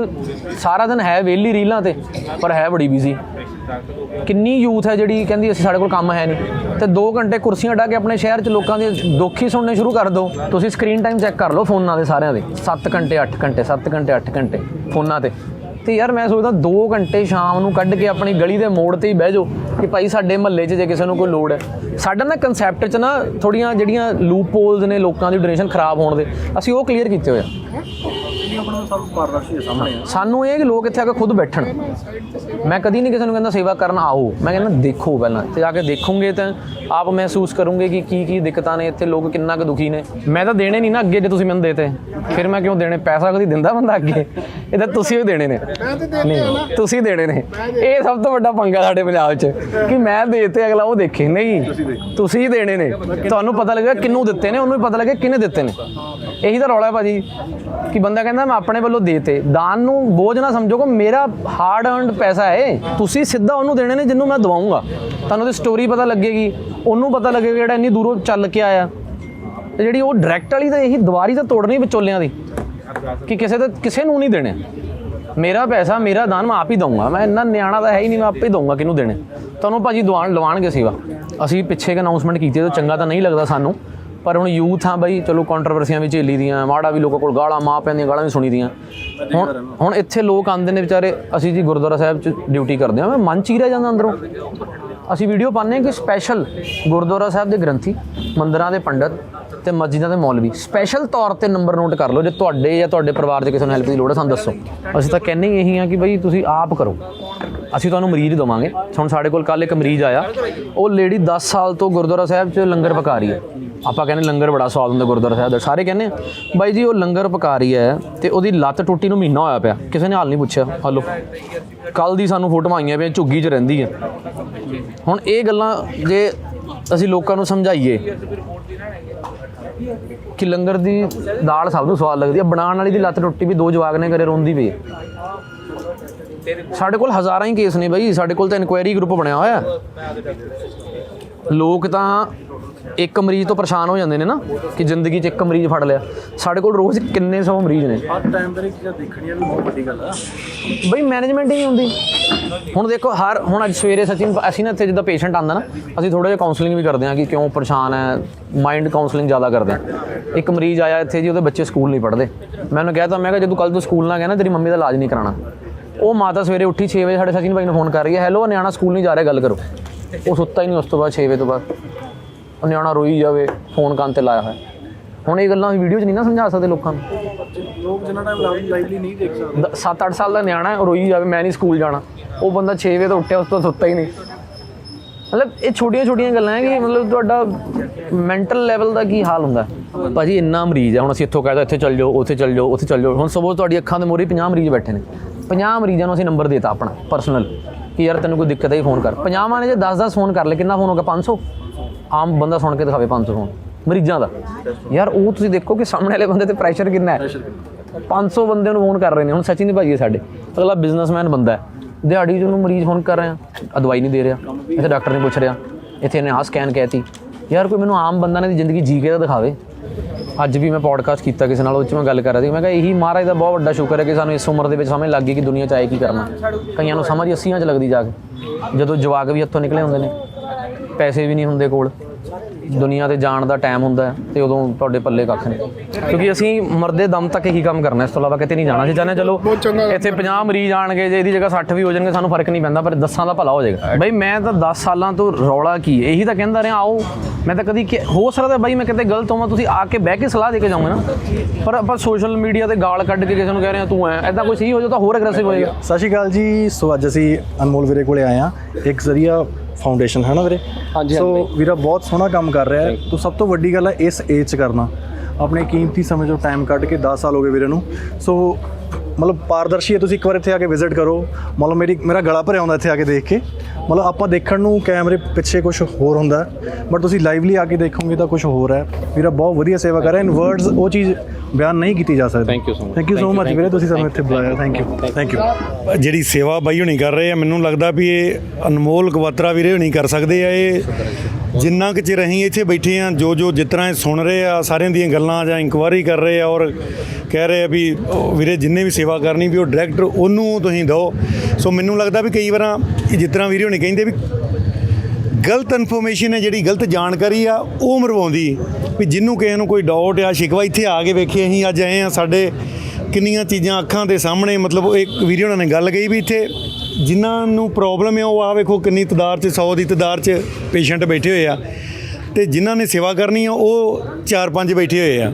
S1: ਸਾਰਾ ਦਿਨ ਹੈ ਵਿਹਲੀ ਰੀਲਾਂ ਤੇ, ਪਰ ਹੈ ਬੜੀ ਬਿਜ਼ੀ ਕਿੰਨੀ ਯੂਥ ਹੈ ਜਿਹੜੀ ਕਹਿੰਦੀ ਅਸੀਂ ਸਾਡੇ ਕੋਲ ਕੰਮ ਹੈ ਨਹੀਂ। ਤੇ 2 ਘੰਟੇ ਕੁਰਸੀਆਂ ਢਾ ਕੇ ਆਪਣੇ ਸ਼ਹਿਰ 'ਚ ਲੋਕਾਂ ਦੇ ਦੁੱਖ ਹੀ ਸੁਣਨੇ ਸ਼ੁਰੂ ਕਰ ਦਿਓ। ਤੁਸੀਂ ਸਕਰੀਨ ਟਾਈਮ ਚੈੱਕ ਕਰ ਲਓ ਫੋਨਾਂ ਦੇ ਸਾਰਿਆਂ ਦੇ। 7 ਘੰਟੇ 8 ਘੰਟੇ 7 ਘੰਟੇ 8 ਘੰਟੇ ਫੋਨਾਂ ਤੇ। ਤੇ ਯਾਰ ਮੈਂ ਸੋਚਦਾ 2 ਘੰਟੇ ਸ਼ਾਮ ਨੂੰ ਕੱਢ ਕੇ ਆਪਣੀ ਗਲੀ ਦੇ ਮੋੜ ਤੇ ਹੀ ਬਹਿ ਜਾਓ ਕਿ ਭਾਈ ਸਾਡੇ ਮਹੱਲੇ 'ਚ ਜੇ ਕਿਸੇ ਨੂੰ ਕੋਈ ਲੋੜ ਹੈ। ਸਾਡਾ ਨਾ ਕਨਸੈਪਟ 'ਚ ਨਾ ਥੋੜੀਆਂ ਜਿਹੜੀਆਂ ਲੂਪ ਹੋਲਸ ਨੇ ਲੋਕਾਂ ਦੀ ਡੋਨੇਸ਼ਨ ਖਰਾਬ ਹੋਣ ਦੇ, ਅਸੀਂ ਉਹ ਕਲੀਅਰ ਕੀਤੇ ਆ। ਸਾਨੂੰ ਇਹ ਕਿ ਲੋਕ ਇੱਥੇ ਆ ਕੇ ਖੁਦ ਬੈਠਣ। ਮੈਂ ਕਦੀ ਨਹੀਂ ਕਿਸੇ ਨੂੰ ਕਹਿੰਦਾ ਸੇਵਾ ਕਰਨ ਆਓ। ਮੈਂ ਕਹਿੰਦਾ ਦੇਖੋ ਪਹਿਲਾਂ ਤੇ ਜਾ ਕੇ ਦੇਖੋਗੇ ਤਾਂ ਆਪ ਮਹਿਸੂਸ ਕਰੋਗੇ ਕਿ ਕੀ ਕੀ ਦਿੱਕਤਾਂ ਨੇ ਇੱਥੇ ਲੋਕ ਕਿੰਨਾ ਕੁ ਦੁਖੀ ਨੇ। ਮੈਂ ਤਾਂ ਦੇਣੇ ਨਹੀਂ ਨਾ ਅੱਗੇ ਜੇ ਤੁਸੀਂ ਮੈਨੂੰ ਦੇਤੇ। ਫਿਰ ਮੈਂ ਕਿਉਂ ਦੇਣੇ? ਪੈਸਾ ਕਦੀ ਦਿੰਦਾ ਬੰਦਾ ਅੱਗੇ? ਇਹ ਤਾਂ ਤੁਸੀਂ ਹੀ ਦੇਣੇ ਨੇ। ਨਹੀਂ ਤੁਸੀਂ ਦੇਣੇ ਨੇ। ਇਹ ਸਭ ਤੋਂ ਵੱਡਾ ਪੰਗਾ ਸਾਡੇ ਪੰਜਾਬ 'ਚ ਕਿ ਮੈਂ ਦੇਤੇ ਅਗਲਾ ਉਹ ਦੇਖੇ। ਨਹੀਂ ਤੁਸੀਂ ਹੀ ਦੇਣੇ ਨੇ। ਤੁਹਾਨੂੰ ਪਤਾ ਲੱਗੇਗਾ ਕਿੰਨੂੰ ਦਿੱਤੇ ਨੇ ਉਹਨੂੰ ਵੀ ਪਤਾ ਲੱਗੇ ਕਿਹਨੇ ਦਿੱਤੇ ਨੇ। ਇਹੀ ਤਾਂ ਰੌਲਾ ਹੈ ਭਾਜੀ ਕਿ ਬੰਦਾ ਕਹਿੰਦਾ ਮੈਂ ਆਪਣੇ ਵੱਲੋਂ ਦੇਤੇ। ਦਾਨ ਨੂੰ ਬੋਝ ਨਾ ਸਮਝੋ ਕਿ ਮੇਰਾ ਹਾਰਡ ਅਰਨਡ ਪੈਸਾ ਹੈ ਤੁਸੀਂ ਸਿੱਧਾ ਉਹਨੂੰ ਦੇਣੇ ਨੇ ਜਿਹਨੂੰ ਮੈਂ ਦਵਾਉਂਗਾ। ਤੁਹਾਨੂੰ ਉਹਦੀ ਸਟੋਰੀ ਪਤਾ ਲੱਗੇਗੀ। ਉਹਨੂੰ ਪਤਾ ਲੱਗੇਗਾ ਜਿਹੜਾ ਇੰਨੀ ਦੂਰੋਂ ਚੱਲ ਕੇ ਆਇਆ। ਤੇ ਜਿਹੜੀ ਉਹ ਡਾਇਰੈਕਟ ਵਾਲੀ ਤਾਂ ਇਹੀ ਦੀਵਾਰੀ ਤਾਂ ਤੋੜਨੀ ਵਿਚੋਲਿਆਂ ਦੀ। ਕਿ ਕਿਸੇ ਤੇ ਕਿਸੇ ਨੂੰ ਨਹੀਂ ਦੇਣੇ। ਮੇਰਾ ਪੈਸਾ, ਮੇਰਾ ਦਾਨ ਮੈਂ ਆਪ ਹੀ ਦਊਂਗਾ। ਮੈਂ ਇੰਨਾ ਨਿਆਣਾ ਤਾਂ ਹੈ ਹੀ ਨਹੀਂ, ਮੈਂ ਆਪੇ ਹੀ ਦਊਂਗਾ ਕਿਹਨੂੰ ਦੇਣੇ। ਤੁਹਾਨੂੰ ਭਾਜੀ ਦਵਾਨ ਲਵਾਣਗੇ ਸੇਵਾ। ਅਸੀਂ ਪਿੱਛੇ ਇੱਕ ਅਨਾਉਂਸਮੈਂਟ ਕੀਤੀ ਤਾਂ ਚੰਗਾ ਤਾਂ ਨਹੀਂ ਲੱਗਦਾ ਸਾਨੂੰ। ਪਰ ਹੁਣ ਯੂਥ ਆ ਬਈ ਚਲੋ ਕੰਟਰੋਵਰਸੀਆਂ ਵੀ ਝੇਲੀ ਦੀਆਂ ਮਾੜਾ ਵੀ ਲੋਕਾਂ ਕੋਲ ਗਾਲਾਂ ਮਾਂ ਪੈਂਦੀਆਂ ਗਾਲਾਂ ਵੀ ਸੁਣੀ ਦੀਆਂ। ਹੁਣ ਹੁਣ ਇੱਥੇ ਲੋਕ ਆਉਂਦੇ ਨੇ ਵਿਚਾਰੇ ਅਸੀਂ ਜੀ ਗੁਰਦੁਆਰਾ ਸਾਹਿਬ 'ਚ ਡਿਊਟੀ ਕਰਦੇ ਹਾਂ ਮੈਂ ਮਨ ਚੀਰਿਆ ਜਾਂਦਾ ਅੰਦਰੋਂ। ਅਸੀਂ ਵੀਡੀਓ ਪਾਉਂਦੇ ਕਿ ਸਪੈਸ਼ਲ ਗੁਰਦੁਆਰਾ ਸਾਹਿਬ ਦੇ ਗ੍ਰੰਥੀ ਮੰਦਿਰਾਂ ਦੇ ਪੰਡਤ ਤੇ ਮਸਜਿਦਾਂ ਦੇ ਮੌਲਵੀ। ਸਪੈਸ਼ਲ ਤੌਰ ਤੇ ਨੰਬਰ ਨੋਟ ਕਰ ਲਓ ਜੇ ਤੁਹਾਡੇ ਜਾਂ ਤੁਹਾਡੇ ਪਰਿਵਾਰ 'ਚ ਕਿਸੇ ਨੂੰ ਹੈਲਪ ਦੀ ਲੋੜ ਹੈ ਸਾਨੂੰ ਦੱਸੋ। ਅਸੀਂ ਤਾਂ ਕਹਿੰਦੇ ਹੀ ਇਹੀ ਆ ਕਿ ਬਈ ਤੁਸੀਂ ਆਪ ਕਰੋ। ਅਸੀਂ ਤੁਹਾਨੂੰ ਮਰੀਜ਼ ਦਵਾਂਗੇ। ਹੁਣ ਸਾਡੇ ਕੋਲ ਕੱਲ ਇੱਕ ਮਰੀਜ਼ ਆਇਆ ਉਹ ਲੇਡੀ 10 ਸਾਲ ਤੋਂ ਗੁਰਦੁਆਰਾ ਸਾਹਿਬ 'ਚ ਲੰਗਰ ਪਕਾ ਰਹੀ ਹੈ। ਆਪਾਂ ਕਹਿੰਦੇ ਲੰਗਰ ਬੜਾ ਸਵਾਦ ਹੁੰਦਾ ਗੁਰਦੁਆਰਾ ਸਾਹਿਬ ਦਾ, ਸਾਰੇ ਕਹਿੰਦੇ ਬਾਈ ਜੀ ਉਹ ਲੰਗਰ ਪਕਾ ਰਹੀ ਹੈ ਤੇ ਉਹਦੀ ਲੱਤ ਟੁੱਟੀ ਨੂੰ ਮਹੀਨਾ ਹੋਇਆ ਪਿਆ, ਕਿਸੇ ਨੇ ਹਾਲ ਨਹੀਂ ਪੁੱਛਿਆ, ਹਲੋ। ਕੱਲ ਦੀ ਸਾਨੂੰ ਫੋਟੋਆਂ ਆਈਆਂ ਪਈਆਂ, ਝੁੱਗੀ 'ਚ ਰਹਿੰਦੀ ਹੈ। ਹੁਣ ਇਹ ਗੱਲਾਂ ਜੇ ਅਸੀਂ ਲੋਕਾਂ ਨੂੰ ਸਮਝਾਈਏ ਕਿ ਲੰਗਰ ਦੀ ਦਾਲ ਸਭ ਨੂੰ ਸਵਾਦ ਲੱਗਦੀ ਹੈ, ਬਣਾਉਣ ਵਾਲੀ ਦੀ ਲੱਤ ਟੁੱਟੀ ਵੀ ਦੋ ਜਵਾਕ ਨੇ ਘਰੇ ਰੋਂਦੀ ਪਈ ਸਾਡੇ ਕੋਲ ਹਜ਼ਾਰਾਂ ਹੀ ਕੇਸ ਨੇ ਬਾਈ, ਸਾਡੇ ਕੋਲ ਤਾਂ ਇਨਕੁਆਇਰੀ ਗਰੁੱਪ ਬਣਿਆ ਹੋਇਆ। ਲੋਕ ਤਾਂ ਇੱਕ ਮਰੀਜ਼ ਤੋਂ ਪਰੇਸ਼ਾਨ ਹੋ ਜਾਂਦੇ ਨੇ ਨਾ ਕਿ ਜ਼ਿੰਦਗੀ 'ਚ ਇੱਕ ਮਰੀਜ਼ ਫੜ ਲਿਆ। ਸਾਡੇ ਕੋਲ ਰੋਜ਼ ਕਿੰਨੇ ਸੌ ਮਰੀਜ਼ ਨੇ।
S2: ਹਰ ਟਾਈਮ ਤੇ ਚੀਜ਼ਾਂ ਦੇਖਣੀਆਂ ਵੀ ਬਹੁਤ ਵੱਡੀ ਗੱਲ ਆ।
S1: ਬਈ ਮੈਨੇਜਮੈਂਟ ਹੀ ਨਹੀਂ ਹੁੰਦੀ। ਹੁਣ ਦੇਖੋ ਹਰ ਹੁਣ ਅੱਜ ਸਵੇਰੇ ਸਚਿਨ ਅਸੀਂ ਨਾ ਇੱਥੇ ਜਿੱਦਾਂ ਪੇਸ਼ੈਂਟ ਆਂਦਾ ਨਾ ਅਸੀਂ ਥੋੜਾ ਜਿਹਾ ਕਾਉਂਸਲਿੰਗ ਵੀ ਕਰਦੇ ਹਾਂ ਕਿ ਕਿਉਂ ਪਰੇਸ਼ਾਨ ਹੈ ਮਾਈਂਡ ਕਾਉਂਸਲਿੰਗ ਜ਼ਿਆਦਾ ਕਰਦੇ ਹਾਂ। ਇੱਕ ਮਰੀਜ਼ ਆਇਆ ਇੱਥੇ ਜੀ ਉਹਦੇ ਬੱਚੇ ਸਕੂਲ ਨਹੀਂ ਪੜ੍ਹਦੇ। ਮੈਂ ਉਹਨੂੰ ਕਹਿਤਾ ਮੈਂ ਕਿਹਾ ਜੇ ਤੂੰ ਕੱਲ ਤੋਂ ਸਕੂਲ ਨਾ ਗਿਆ ਨਾ ਤੇਰੀ ਮੰਮੀ ਦਾ ਇਲਾਜ ਨਹੀਂ ਕਰਾਣਾ ਉਹ ਮਾਤਾ ਸਵੇਰੇ ਉੱਠੀ 6 ਵਜੇ ਸਾਡੇ ਸਚਿਨ ਭਾਈ ਨੂੰ ਫੋਨ ਕਰ ਰਹੀ ਹੈ ਹੈਲੋ ਨਿਆਣਾ ਸਕੂਲ ਨਹੀਂ ਜਾ ਰਿਹਾ ਗੱਲ ਕਰੋ। ਉਹ ਸੁੱਤਾ ਹੀ ਨਹੀਂ ਉਸ ਤੋਂ ਬਾਅਦ 6 ਵਜੇ ਤੋਂ ਬਾਅਦ। ਉਹ ਨਿਆਣਾ ਰੋਈ ਜਾਵੇ ਫੋਨ ਕੰਨ ਤੇ ਲਾਇਆ ਹੋਇਆ। ਹੁਣ ਇਹ ਗੱਲਾਂ ਵੀਡੀਓ 'ਚ ਨਹੀਂ ਨਾ ਸਮਝਾ ਸਕਦੇ ਲੋਕਾਂ ਨੂੰ।
S2: ਲੋਕ ਜਿੰਨਾ ਟਾਈਮ ਲਾਈਵਲੀ ਨਹੀਂ ਦੇਖ ਸਕਦੇ।
S1: 7-8 ਸਾਲ ਦਾ ਨਿਆਣਾ ਹੈ, ਰੋਈ ਜਾਵੇ ਮੈਂ ਨਹੀਂ ਸਕੂਲ ਜਾਣਾ। ਉਹ ਬੰਦਾ 6 ਵਜੇ ਤੋਂ ਉੱਠਿਆ ਉਸ ਤੋਂ ਸੁੱਤਾ ਹੀ ਨਹੀਂ। ਮਤਲਬ ਇਹ ਛੋਟੀਆਂ ਛੋਟੀਆਂ ਗੱਲਾਂ ਹੈ ਕਿ ਮਤਲਬ ਤੁਹਾਡਾ ਮੈਂਟਲ ਲੈਵਲ ਦਾ ਕੀ ਹਾਲ ਹੁੰਦਾ। ਭਾਜੀ ਇੰਨਾ ਮਰੀਜ਼ ਹੈ ਹੁਣ ਅਸੀਂ ਇੱਥੋਂ ਕਹਿੰਦਾ ਇੱਥੇ ਚੱਲ ਜਾਓ ਉੱਥੇ ਚੱਲ ਜਾਓ ਉੱਥੇ ਚੱਲ ਜਾਓ। ਹੁਣ ਸਪੋਜ਼ ਤੁਹਾਡੀ ਅੱਖਾਂ ਦੇ ਮੋਰੀ 50 ਮਰੀਜ਼ ਬੈਠੇ ਨੇ। 50 ਮਰੀਜ਼ਾਂ ਨੂੰ ਅਸੀਂ ਨੰਬਰ ਦੇਤਾ ਆਪਣਾ ਪਰਸਨਲ ਕਿ ਯਾਰ ਤੈਨੂੰ ਕੋਈ ਦਿੱਕਤ ਹੈ ਫੋਨ ਕਰ। 50 ਨੇ ਜੇ 10-10 ਫੋਨ ਕਰ ਲੈ ਕਿੰਨਾ ਫੋਨ ਹੋ ਗਿਆ? 500 ਆਮ ਬੰਦਾ ਸੁਣ ਕੇ ਦਿਖਾਵੇ 500 ਫੋਨ ਮਰੀਜ਼ਾਂ ਦਾ। ਯਾਰ ਉਹ ਤੁਸੀਂ ਦੇਖੋ ਕਿ ਸਾਹਮਣੇ ਵਾਲੇ ਬੰਦੇ ਤੇ ਪ੍ਰੈਸ਼ਰ ਕਿੰਨਾ ਹੈ? 500 ਬੰਦੇ ਨੂੰ ਫੋਨ ਕਰ ਰਹੇ ਨੇ ਹੁਣ ਸਚਿਨ ਹੈ ਸਾਡੇ। ਅਗਲਾ ਬਿਜ਼ਨਸਮੈਨ ਬੰਦਾ ਹੈ। ਦਿਹਾੜੀ 'ਚ ਉਹਨੂੰ ਮਰੀਜ਼ ਫੋਨ ਕਰ ਰਹੇ ਆ ਆ ਦਵਾਈ ਨਹੀਂ ਦੇ ਰਿਹਾ। ਇੱਥੇ ਡਾਕਟਰ ਨਹੀਂ ਪੁੱਛ ਰਿਹਾ ਇੱਥੇ ਇਹਨੇ ਆਹ ਸਕੈਨ ਕਹਿਤੀ। ਯਾਰ ਕੋਈ ਮੈਨੂੰ ਆਮ ਬੰਦਾ ਨੇ ਦੀ ਜ਼ਿੰਦਗੀ ਜੀ ਕੇ ਤਾਂ ਦਿਖਾਵੇ। ਅੱਜ ਵੀ ਮੈਂ ਪੋਡਕਾਸਟ ਕੀਤਾ ਕਿਸੇ ਨਾਲ ਉਹ 'ਚ ਮੈਂ ਗੱਲ ਕਰ ਰਿਹਾ ਸੀ। ਮੈਂ ਕਿਹਾ ਇਹੀ ਮਹਾਰਾਜ ਦਾ ਬਹੁਤ ਵੱਡਾ ਸ਼ੁਕਰ ਹੈ ਕਿ ਸਾਨੂੰ ਇਸ ਉਮਰ ਦੇ ਵਿੱਚ ਸਮਝ ਲੱਗ ਗਈ ਕਿ ਦੁਨੀਆ 'ਚ ਆਏ ਕੀ ਕਰਨਾ। ਕਈਆਂ ਨੂੰ ਸਮਝ 80 'ਚ ਲੱਗਦੀ ਜਾ ਕੇ। ਜਦੋਂ ਜਵਾਕ ਵੀ ਹੱਥੋਂ ਨਿਕਲੇ ਹੁੰਦੇ ਨੇ। ਪੈਸੇ ਵੀ ਨਹੀਂ ਹੁੰਦੇ ਕੋਲ। ਦੁਨੀਆ ਤੇ ਜਾਣ ਦਾ ਟਾਈਮ ਹੁੰਦਾ ਹੈ ਤੇ ਉਦੋਂ ਤੁਹਾਡੇ ਪੱਲੇ ਕੱਖ ਨਹੀਂ। ਕਿਉਂਕਿ ਅਸੀਂ ਮਰਦੇ ਦਮ ਤੱਕ ਇਹੀ ਕੰਮ ਕਰਨਾ ਇਸ ਤੋਂ ਇਲਾਵਾ ਕਿਤੇ ਨਹੀਂ ਜਾਣਾ। ਚਾਹੁੰਦੇ ਹਾਂ ਚਲੋ ਇੱਥੇ 50 ਮਰੀਜ਼ ਆਣਗੇ ਜੇ ਇਹਦੀ ਜਗ੍ਹਾ 60 ਵੀ ਹੋ ਜਾਣਗੇ ਸਾਨੂੰ ਫ਼ਰਕ ਨਹੀਂ ਪੈਂਦਾ ਪਰ 10 ਦਾ ਭਲਾ ਹੋ ਜਾਏਗਾ। ਬਈ ਮੈਂ ਤਾਂ 10 ਸਾਲਾਂ ਤੋਂ ਰੌਲਾ ਕੀ ਇਹੀ ਤਾਂ ਕਹਿੰਦਾ ਰਿਹਾ ਆਓ ਮੈਂ ਤਾਂ ਕਦੀ ਕਿ- ਹੋ ਸਕਦਾ ਬਾਈ ਮੈਂ ਕਿਤੇ ਗਲਤ ਹੋਵਾਂ ਤੁਸੀਂ ਆ ਕੇ ਬਹਿ ਕੇ ਸਲਾਹ ਦੇ ਕੇ ਜਾਓਗੇ ਨਾ। ਪਰ ਆਪਾਂ ਸੋਸ਼ਲ ਮੀਡੀਆ ਤੇ ਗਾਲ ਕੱਢ ਕੇ ਕਿਸੇ ਨੂੰ ਕਹਿ ਰਹੇ ਹਾਂ ਤੂੰ ਐ ਐਦਾਂ ਕੋਈ ਸਹੀ ਹੋ ਜਾ ਤਾਂ ਹੋਰ ਐਗਰੈਸਿਵ ਹੋਏਗਾ।
S2: ਸਤਿ ਸ਼੍ਰੀ ਅਕਾਲ ਜੀ। ਸੋ ਅੱਜ ਅਸੀਂ ਅਨਮੋਲ ਵੀਰੇ ਕੋਲੇ ਆਏ ਆ ਇੱਕ ਜ਼ਰੀਆ ਫਾਊਂਡੇਸ਼ਨ ਹੈ ਨਾ ਵੀਰੇ?
S1: ਹਾਂਜੀ,
S2: ਸੋ ਵੀਰਾ ਬਹੁਤ ਸੋਹਣਾ ਕੰਮ ਕਰ ਰਿਹਾ ਹੈ। ਤੋਂ ਸਭ ਤੋਂ ਵੱਡੀ ਗੱਲ ਹੈ ਇਸ ਏਜ 'ਚ ਕਰਨਾ। ਆਪਣੇ ਕੀਮਤੀ ਸਮੇਂ ਚੋਂ ਟਾਈਮ ਕੱਢ ਕੇ 10 ਸਾਲ ਹੋ ਗਏ ਵੀਰੇ ਨੂੰ। ਸੋ ਮਤਲਬ ਪਾਰਦਰਸ਼ੀ ਹੈ ਤੁਸੀਂ ਇੱਕ ਵਾਰ ਇੱਥੇ ਆ ਕੇ ਵਿਜ਼ਿਟ ਕਰੋ। ਮਤਲਬ ਮੇਰੀ ਮੇਰਾ ਗਲਾ ਭਰਿਆ ਆਉਂਦਾ ਇੱਥੇ ਆ ਕੇ ਦੇਖ ਕੇ। ਮਤਲਬ ਆਪਾਂ ਦੇਖਣ ਨੂੰ ਕੈਮਰੇ ਪਿੱਛੇ ਕੁਝ ਹੋਰ ਹੁੰਦਾ ਬਟ ਤੁਸੀਂ ਲਾਈਵਲੀ ਆ ਕੇ ਦੇਖੋਗੇ ਤਾਂ ਕੁਝ ਹੋਰ ਹੈ। ਵੀਰਾ ਬਹੁਤ ਵਧੀਆ ਸੇਵਾ ਕਰ ਰਿਹਾ ਇਨ ਵਰਡਸ ਉਹ ਚੀਜ਼ ਬਿਆਨ ਨਹੀਂ ਕੀਤੀ ਜਾ ਸਕਦੀ।
S1: Thank you so much.
S2: Thank you so much ਵੀਰੇ ਤੁਸੀਂ ਸਾਨੂੰ ਇੱਥੇ ਬੁਲਾਇਆ ਥੈਂਕ ਯੂ ਥੈਂਕ ਯੂ
S3: ਜਿਹੜੀ ਸੇਵਾ ਬਾਈ ਹੋਣੀ ਕਰ ਰਹੇ ਆ ਮੈਨੂੰ ਲੱਗਦਾ ਵੀ ਇਹ ਅਨਮੋਲ ਕਵਾਤਰਾ ਵੀਰੇ ਹੋਣੀ ਕਰ ਸਕਦੇ ਆ ਇਹ ਜਿੰਨਾ ਕੁ ਚਿਰ ਅਸੀਂ ਇੱਥੇ ਬੈਠੇ ਆ ਜੋ ਜੋ ਜਿਸ ਤਰ੍ਹਾਂ ਇਹ ਸੁਣ ਰਹੇ ਆ, ਸਾਰਿਆਂ ਦੀਆਂ ਗੱਲਾਂ ਜਾਂ ਇਨਕੁਆਇਰੀ ਕਰ ਰਹੇ ਆ ਔਰ ਕਹਿ ਰਹੇ ਆ ਵੀ ਵੀਰੇ ਜਿੰਨੇ ਵੀ ਸੇਵਾ ਕਰਨੀ ਵੀ ਉਹ ਡਾਇਰੈਕਟ ਉਹਨੂੰ ਤੁਸੀਂ ਦਿਓ। ਸੋ ਮੈਨੂੰ ਲੱਗਦਾ ਵੀ ਕਈ ਵਾਰਾਂ ਇਹ ਜਿਸ ਤਰ੍ਹਾਂ ਵੀਰੇ ਹੋਣੀ ਕਹਿੰਦੇ ਵੀ ਗਲਤ ਇਨਫੋਰਮੇਸ਼ਨ ਹੈ, ਜਿਹੜੀ ਗਲਤ ਜਾਣਕਾਰੀ ਆ, ਉਹ ਮਰਵਾਉਂਦੀ ਵੀ ਜਿੰਨੂੰ ਕਿਸੇ ਨੂੰ ਕੋਈ ਡਾਊਟ ਆ, ਸ਼ਿਕਵਾ ਇੱਥੇ ਆ ਕੇ ਵੇਖੇ, ਅਸੀਂ ਅੱਜ ਆਏ ਆ ਸਾਡੇ ਕਿੰਨੀਆਂ ਚੀਜ਼ਾਂ ਅੱਖਾਂ ਦੇ ਸਾਹਮਣੇ, ਮਤਲਬ ਉਹ ਇੱਕ ਵੀਡੀਓ ਉਹਨਾਂ ਨੇ ਗੱਲ ਕਹੀ ਵੀ ਇੱਥੇ ਜਿਨ੍ਹਾਂ ਨੂੰ ਪ੍ਰੋਬਲਮ ਹੈ ਉਹ ਆ ਵੇਖੋ ਕਿੰਨੀ ਤਦਾਰ 'ਚ 100 ਦੀ ਤਦਾਰ 'ਚ ਪੇਸ਼ੈਂਟ ਬੈਠੇ ਹੋਏ ਆ। ਤੇ ਜਿਨ੍ਹਾਂ ਨੇ ਸੇਵਾ ਕਰਨੀ ਆ ਉਹ 4-5 ਬੈਠੇ ਹੋਏ ਆ।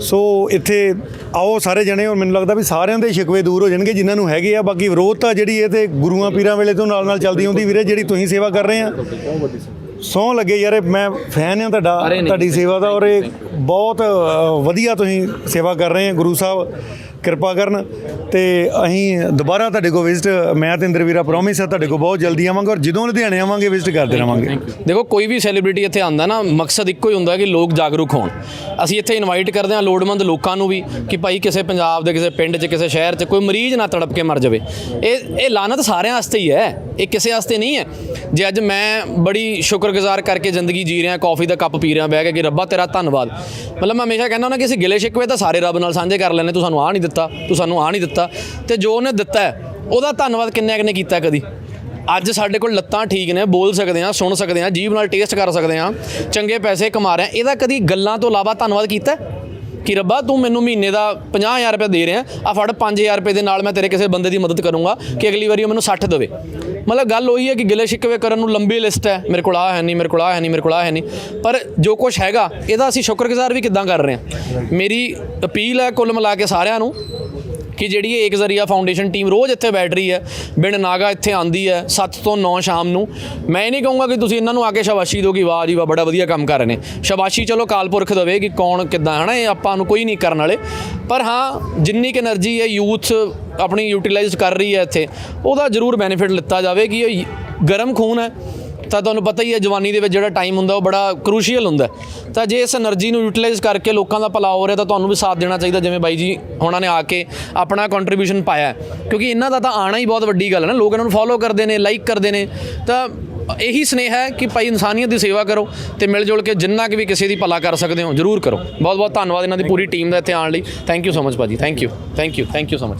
S3: ਸੋ ਇੱਥੇ ਆਓ ਸਾਰੇ ਜਣੇ ਔਰ ਮੈਨੂੰ ਲੱਗਦਾ ਵੀ ਸਾਰਿਆਂ ਦੇ ਸ਼ਿਕਵੇ ਦੂਰ ਹੋ ਜਾਣਗੇ ਜਿਨ੍ਹਾਂ ਨੂੰ ਹੈਗੇ ਆ। ਬਾਕੀ ਵਿਰੋਧਤਾ ਜਿਹੜੀ ਇਹ ਤੇ ਗੁਰੂਆਂ ਪੀਰਾਂ ਵੇਲੇ ਤੋਂ ਨਾਲ ਨਾਲ ਚੱਲਦੀ ਹੁੰਦੀ ਵੀਰੇ ਜਿਹੜੀ ਤੁਸੀਂ ਸੇਵਾ ਕਰ ਰਹੇ ਆ। ਸੌ ਲੱਗੇ ਯਾਰ ਮੈਂ ਫੈਨ ਹਾਂ ਤੁਹਾਡਾ ਤੁਹਾਡੀ ਸੇਵਾ ਦਾ ਔਰ ਇਹ ਬਹੁਤ ਵਧੀਆ ਤੁਸੀਂ ਸੇਵਾ ਕਰ ਰਹੇ ਆ ਗੁਰੂ ਸਾਹਿਬ। ਕਿਰਪਾ ਕਰਨ ਤੇ ਅਸੀਂ ਦੁਬਾਰਾ ਤੁਹਾਡੇ ਕੋਲ ਵਿਜ਼ਿਟ ਮੈਂ ਤੇ ਇੰਦਰਵੀਰਾ ਪ੍ਰੋਮਿਸ ਹੈ ਤੁਹਾਡੇ ਕੋਲ ਬਹੁਤ ਜਲਦੀ ਆਵਾਂਗੇ ਔਰ ਜਦੋਂ ਲੁਧਿਆਣੇ ਆਵਾਂਗੇ ਵਿਜ਼ਿਟ ਕਰਦੇ ਰਵਾਂਗੇ।
S1: ਦੇਖੋ ਕੋਈ ਵੀ ਸੈਲੀਬ੍ਰਿਟੀ ਇੱਥੇ ਆਂਦਾ ਨਾ ਮਕਸਦ ਇੱਕੋ ਹੀ ਹੁੰਦਾ ਕਿ ਲੋਕ ਜਾਗਰੂਕ ਹੋਣ। ਅਸੀਂ ਇੱਥੇ ਇਨਵਾਈਟ ਕਰਦੇ ਹਾਂ ਲੋੜਵੰਦ ਲੋਕਾਂ ਨੂੰ ਵੀ ਕਿ ਭਾਈ ਕਿਸੇ ਪੰਜਾਬ ਦੇ ਕਿਸੇ ਪਿੰਡ 'ਚ ਕਿਸੇ ਸ਼ਹਿਰ 'ਚ ਕੋਈ ਮਰੀਜ਼ ਨਾ ਤੜਪ ਕੇ ਮਰ ਜਾਵੇ। ਇਹ ਇਹ ਲਾਨਤ ਸਾਰਿਆਂ ਵਾਸਤੇ ਹੀ ਹੈ। ਇਹ ਕਿਸੇ ਵਾਸਤੇ ਨਹੀਂ ਹੈ। ਜੇ ਅੱਜ ਮੈਂ ਬੜੀ ਸ਼ੁਕਰਗੁਜ਼ਾਰ ਕਰਕੇ ਜ਼ਿੰਦਗੀ ਜੀ ਰਿਹਾ ਕਾਫੀ ਦਾ ਕੱਪ ਪੀ ਰਿਹਾ ਬਹਿ ਕੇ ਕਿ ਰੱਬਾ ਤੇਰਾ ਧੰਨਵਾਦ। ਮਤਲਬ ਮੈਂ ਹਮੇਸ਼ਾ ਕਹਿੰਦਾ ਹੁੰਦਾ ਕਿ ਅਸੀਂ ਗਿਲੇ ਸ਼ਿਕਵੇ ਤਾਂ ਸਾਰੇ ਰੱਬ ਨਾਲ ਸਾਂਝੇ ਕਰ ਲੈਨੇ ਤੂੰ ਸਾਨੂੰ ਆ ਨਹੀਂ ਦਿੱਤਾ। ਦਿੱਤਾ, ਤੂੰ ਸਾਨੂੰ ਆ ਨਹੀਂ ਦਿੱਤਾ। ਤੇ ਜੋ ਉਹਨੇ ਦਿੱਤਾ ਉਹਦਾ ਧੰਨਵਾਦ ਕਿੰਨੇ ਕਿੰਨੇ ਕੀਤਾ ਕਦੀ? ਅੱਜ ਸਾਡੇ ਕੋਲ ਲੱਤਾਂ ਠੀਕ ਨੇ, ਬੋਲ ਸਕਦੇ ਆ ਸੁਣ ਸਕਦੇ ਆ ਜੀਭ ਨਾਲ ਟੇਸਟ ਕਰ ਸਕਦੇ ਆ ਚੰਗੇ ਪੈਸੇ ਕਮਾ ਰਹੇ ਆ ਇਹਦਾ ਕਦੀ ਗੱਲਾਂ ਤੋਂ ਇਲਾਵਾ ਧੰਨਵਾਦ ਕੀਤਾ ਕਿ ਰੱਬਾ, ਤੂੰ ਮੈਨੂੰ ਮਹੀਨੇ ਦਾ 50000 ਰੁਪਏ ਦੇ ਰਿਹਾ ਆ ਫੜ 5000 ਰੁਪਏ ਦੇ ਨਾਲ ਮੈਂ ਤੇਰੇ ਕਿਸੇ ਬੰਦੇ ਦੀ ਮਦਦ ਕਰੂੰਗਾ ਕਿ ਅਗਲੀ ਵਾਰੀ ਉਹ ਮੈਨੂੰ 60 ਦੇਵੇ। ਮਤਲਬ ਗੱਲ ਉਹੀ ਹੈ ਕਿ ਗਿਲੇ ਸ਼ਿਕਵੇ ਕਰਨ ਨੂੰ ਲੰਬੀ ਲਿਸਟ ਹੈ, ਮੇਰੇ ਕੋਲ ਆ ਹੈ ਨਹੀਂ, ਮੇਰੇ ਕੋਲ ਆ ਹੈ ਨਹੀਂ, ਮੇਰੇ ਕੋਲ ਆ ਹੈ ਨਹੀਂ। ਪਰ ਜੋ ਕੁਝ ਹੈਗਾ, ਇਹਦਾ ਅਸੀਂ ਸ਼ੁਕਰਗੁਜ਼ਾਰ ਵੀ ਕਿੱਦਾਂ ਕਰ ਰਹੇ ਹਾਂ। ਮੇਰੀ ਅਪੀਲ ਹੈ ਕੁੱਲ ਮਿਲਾ ਕੇ ਸਾਰਿਆਂ ਨੂੰ ਕਿ ਜਿਹੜੀ ਇਹ ਇੱਕ ਜ਼ਰੀਆ ਫਾਊਂਡੇਸ਼ਨ ਟੀਮ ਰੋਜ਼ ਇੱਥੇ ਬੈਠ ਰਹੀ ਹੈ, ਬਿਨ ਨਾਗਾ ਇੱਥੇ ਆਂਦੀ ਹੈ 7 ਤੋਂ 9 ਸ਼ਾਮ ਨੂੰ। ਮੈਂ ਨਹੀਂ ਕਹੂੰਗਾ ਕਿ ਤੁਸੀਂ ਇਹਨਾਂ ਨੂੰ ਆ ਕੇ ਸ਼ਾਬਾਸ਼ੀ ਦਿਓ ਕਿ ਵਾਹ ਜੀ ਵਾਹ, ਬੜਾ ਵਧੀਆ ਕੰਮ ਕਰ ਰਹੇ ਨੇ। ਸ਼ਾਬਾਸ਼ੀ ਚਲੋ ਕਾਲਪੁਰਖ ਦਵੇ ਕਿ ਕੌਣ ਕਿੱਦਾਂ, ਹਨਾ, ਇਹ ਆਪਾਂ ਨੂੰ ਕੋਈ ਨਹੀਂ ਕਰਨ ਵਾਲੇ। ਪਰ ਹਾਂ, ਜਿੰਨੀ ਕਿ એનર્ਜੀ ਹੈ ਯੂਥ ਆਪਣੀ ਯੂਟਿਲਾਈਜ਼ ਕਰ ਰਹੀ ਹੈ ਇੱਥੇ, ਉਹਦਾ ਜ਼ਰੂਰ ਬੈਨੀਫਿਟ ਲਿੱਤਾ ਜਾਵੇ ਕਿ ਇਹ ਗਰਮ ਖੂਨ ਹੈ। ਤਾਂ ਤੁਹਾਨੂੰ ਪਤਾ ਹੀ ਹੈ, ਜਵਾਨੀ ਦੇ ਵਿੱਚ ਜਿਹੜਾ ਟਾਈਮ ਹੁੰਦਾ, ਉਹ ਬੜਾ ਕਰੂਸ਼ੀਅਲ ਹੁੰਦਾ ਤਾਂ ਜੇ ਇਸ એનર્ਜੀ ਨੂੰ ਯੂਟਿਲਾਈਜ਼ ਕਰਕੇ ਲੋਕਾਂ ਦਾ ਭਲਾ ਹੋ ਰਿਹਾ, ਤਾਂ ਤੁਹਾਨੂੰ ਵੀ ਸਾਥ ਦੇਣਾ ਚਾਹੀਦਾ, ਜਿਵੇਂ ਬਾਈ ਜੀ ਉਹਨਾਂ ਨੇ ਆ ਕੇ ਆਪਣਾ ਕੰਟਰੀਬਿਊਸ਼ਨ ਪਾਇਆ ਕਿਉਂਕਿ ਇਹਨਾਂ ਦਾ ਤਾਂ ਆਣਾ ਹੀ ਬਹੁਤ ਵੱਡੀ ਗੱਲ ਹੈ ਨਾ। ਲੋਕ ਇਹਨਾਂ ਨੂੰ ਫੋਲੋ ਕਰਦੇ ਨੇ ਲਾਈਕ ਕਰਦੇ ਨੇ। ਤਾਂ ਇਹੀ ਸਨੇਹ ਹੈ ਕਿ ਭਾਈ ਇਨਸਾਨੀਅਤ ਦੀ ਸੇਵਾ ਕਰੋ ਤੇ ਮਿਲ ਜੁਲ ਕੇ ਜਿੰਨਾ ਕਿ ਵੀ ਕਿਸੇ ਦੀ ਭਲਾ ਕਰ ਸਕਦੇ ਹੋ, ਜਰੂਰ ਕਰੋ। ਬਹੁਤ ਬਹੁਤ ਧੰਨਵਾਦ ਇਹਨਾਂ ਦੀ ਪੂਰੀ ਟੀਮ ਦਾ ਇੱਥੇ ਆਉਣ ਲਈ। ਥੈਂਕ ਯੂ ਸੋ ਮਚ ਭਾਜੀ। Thank you thank you thank you so much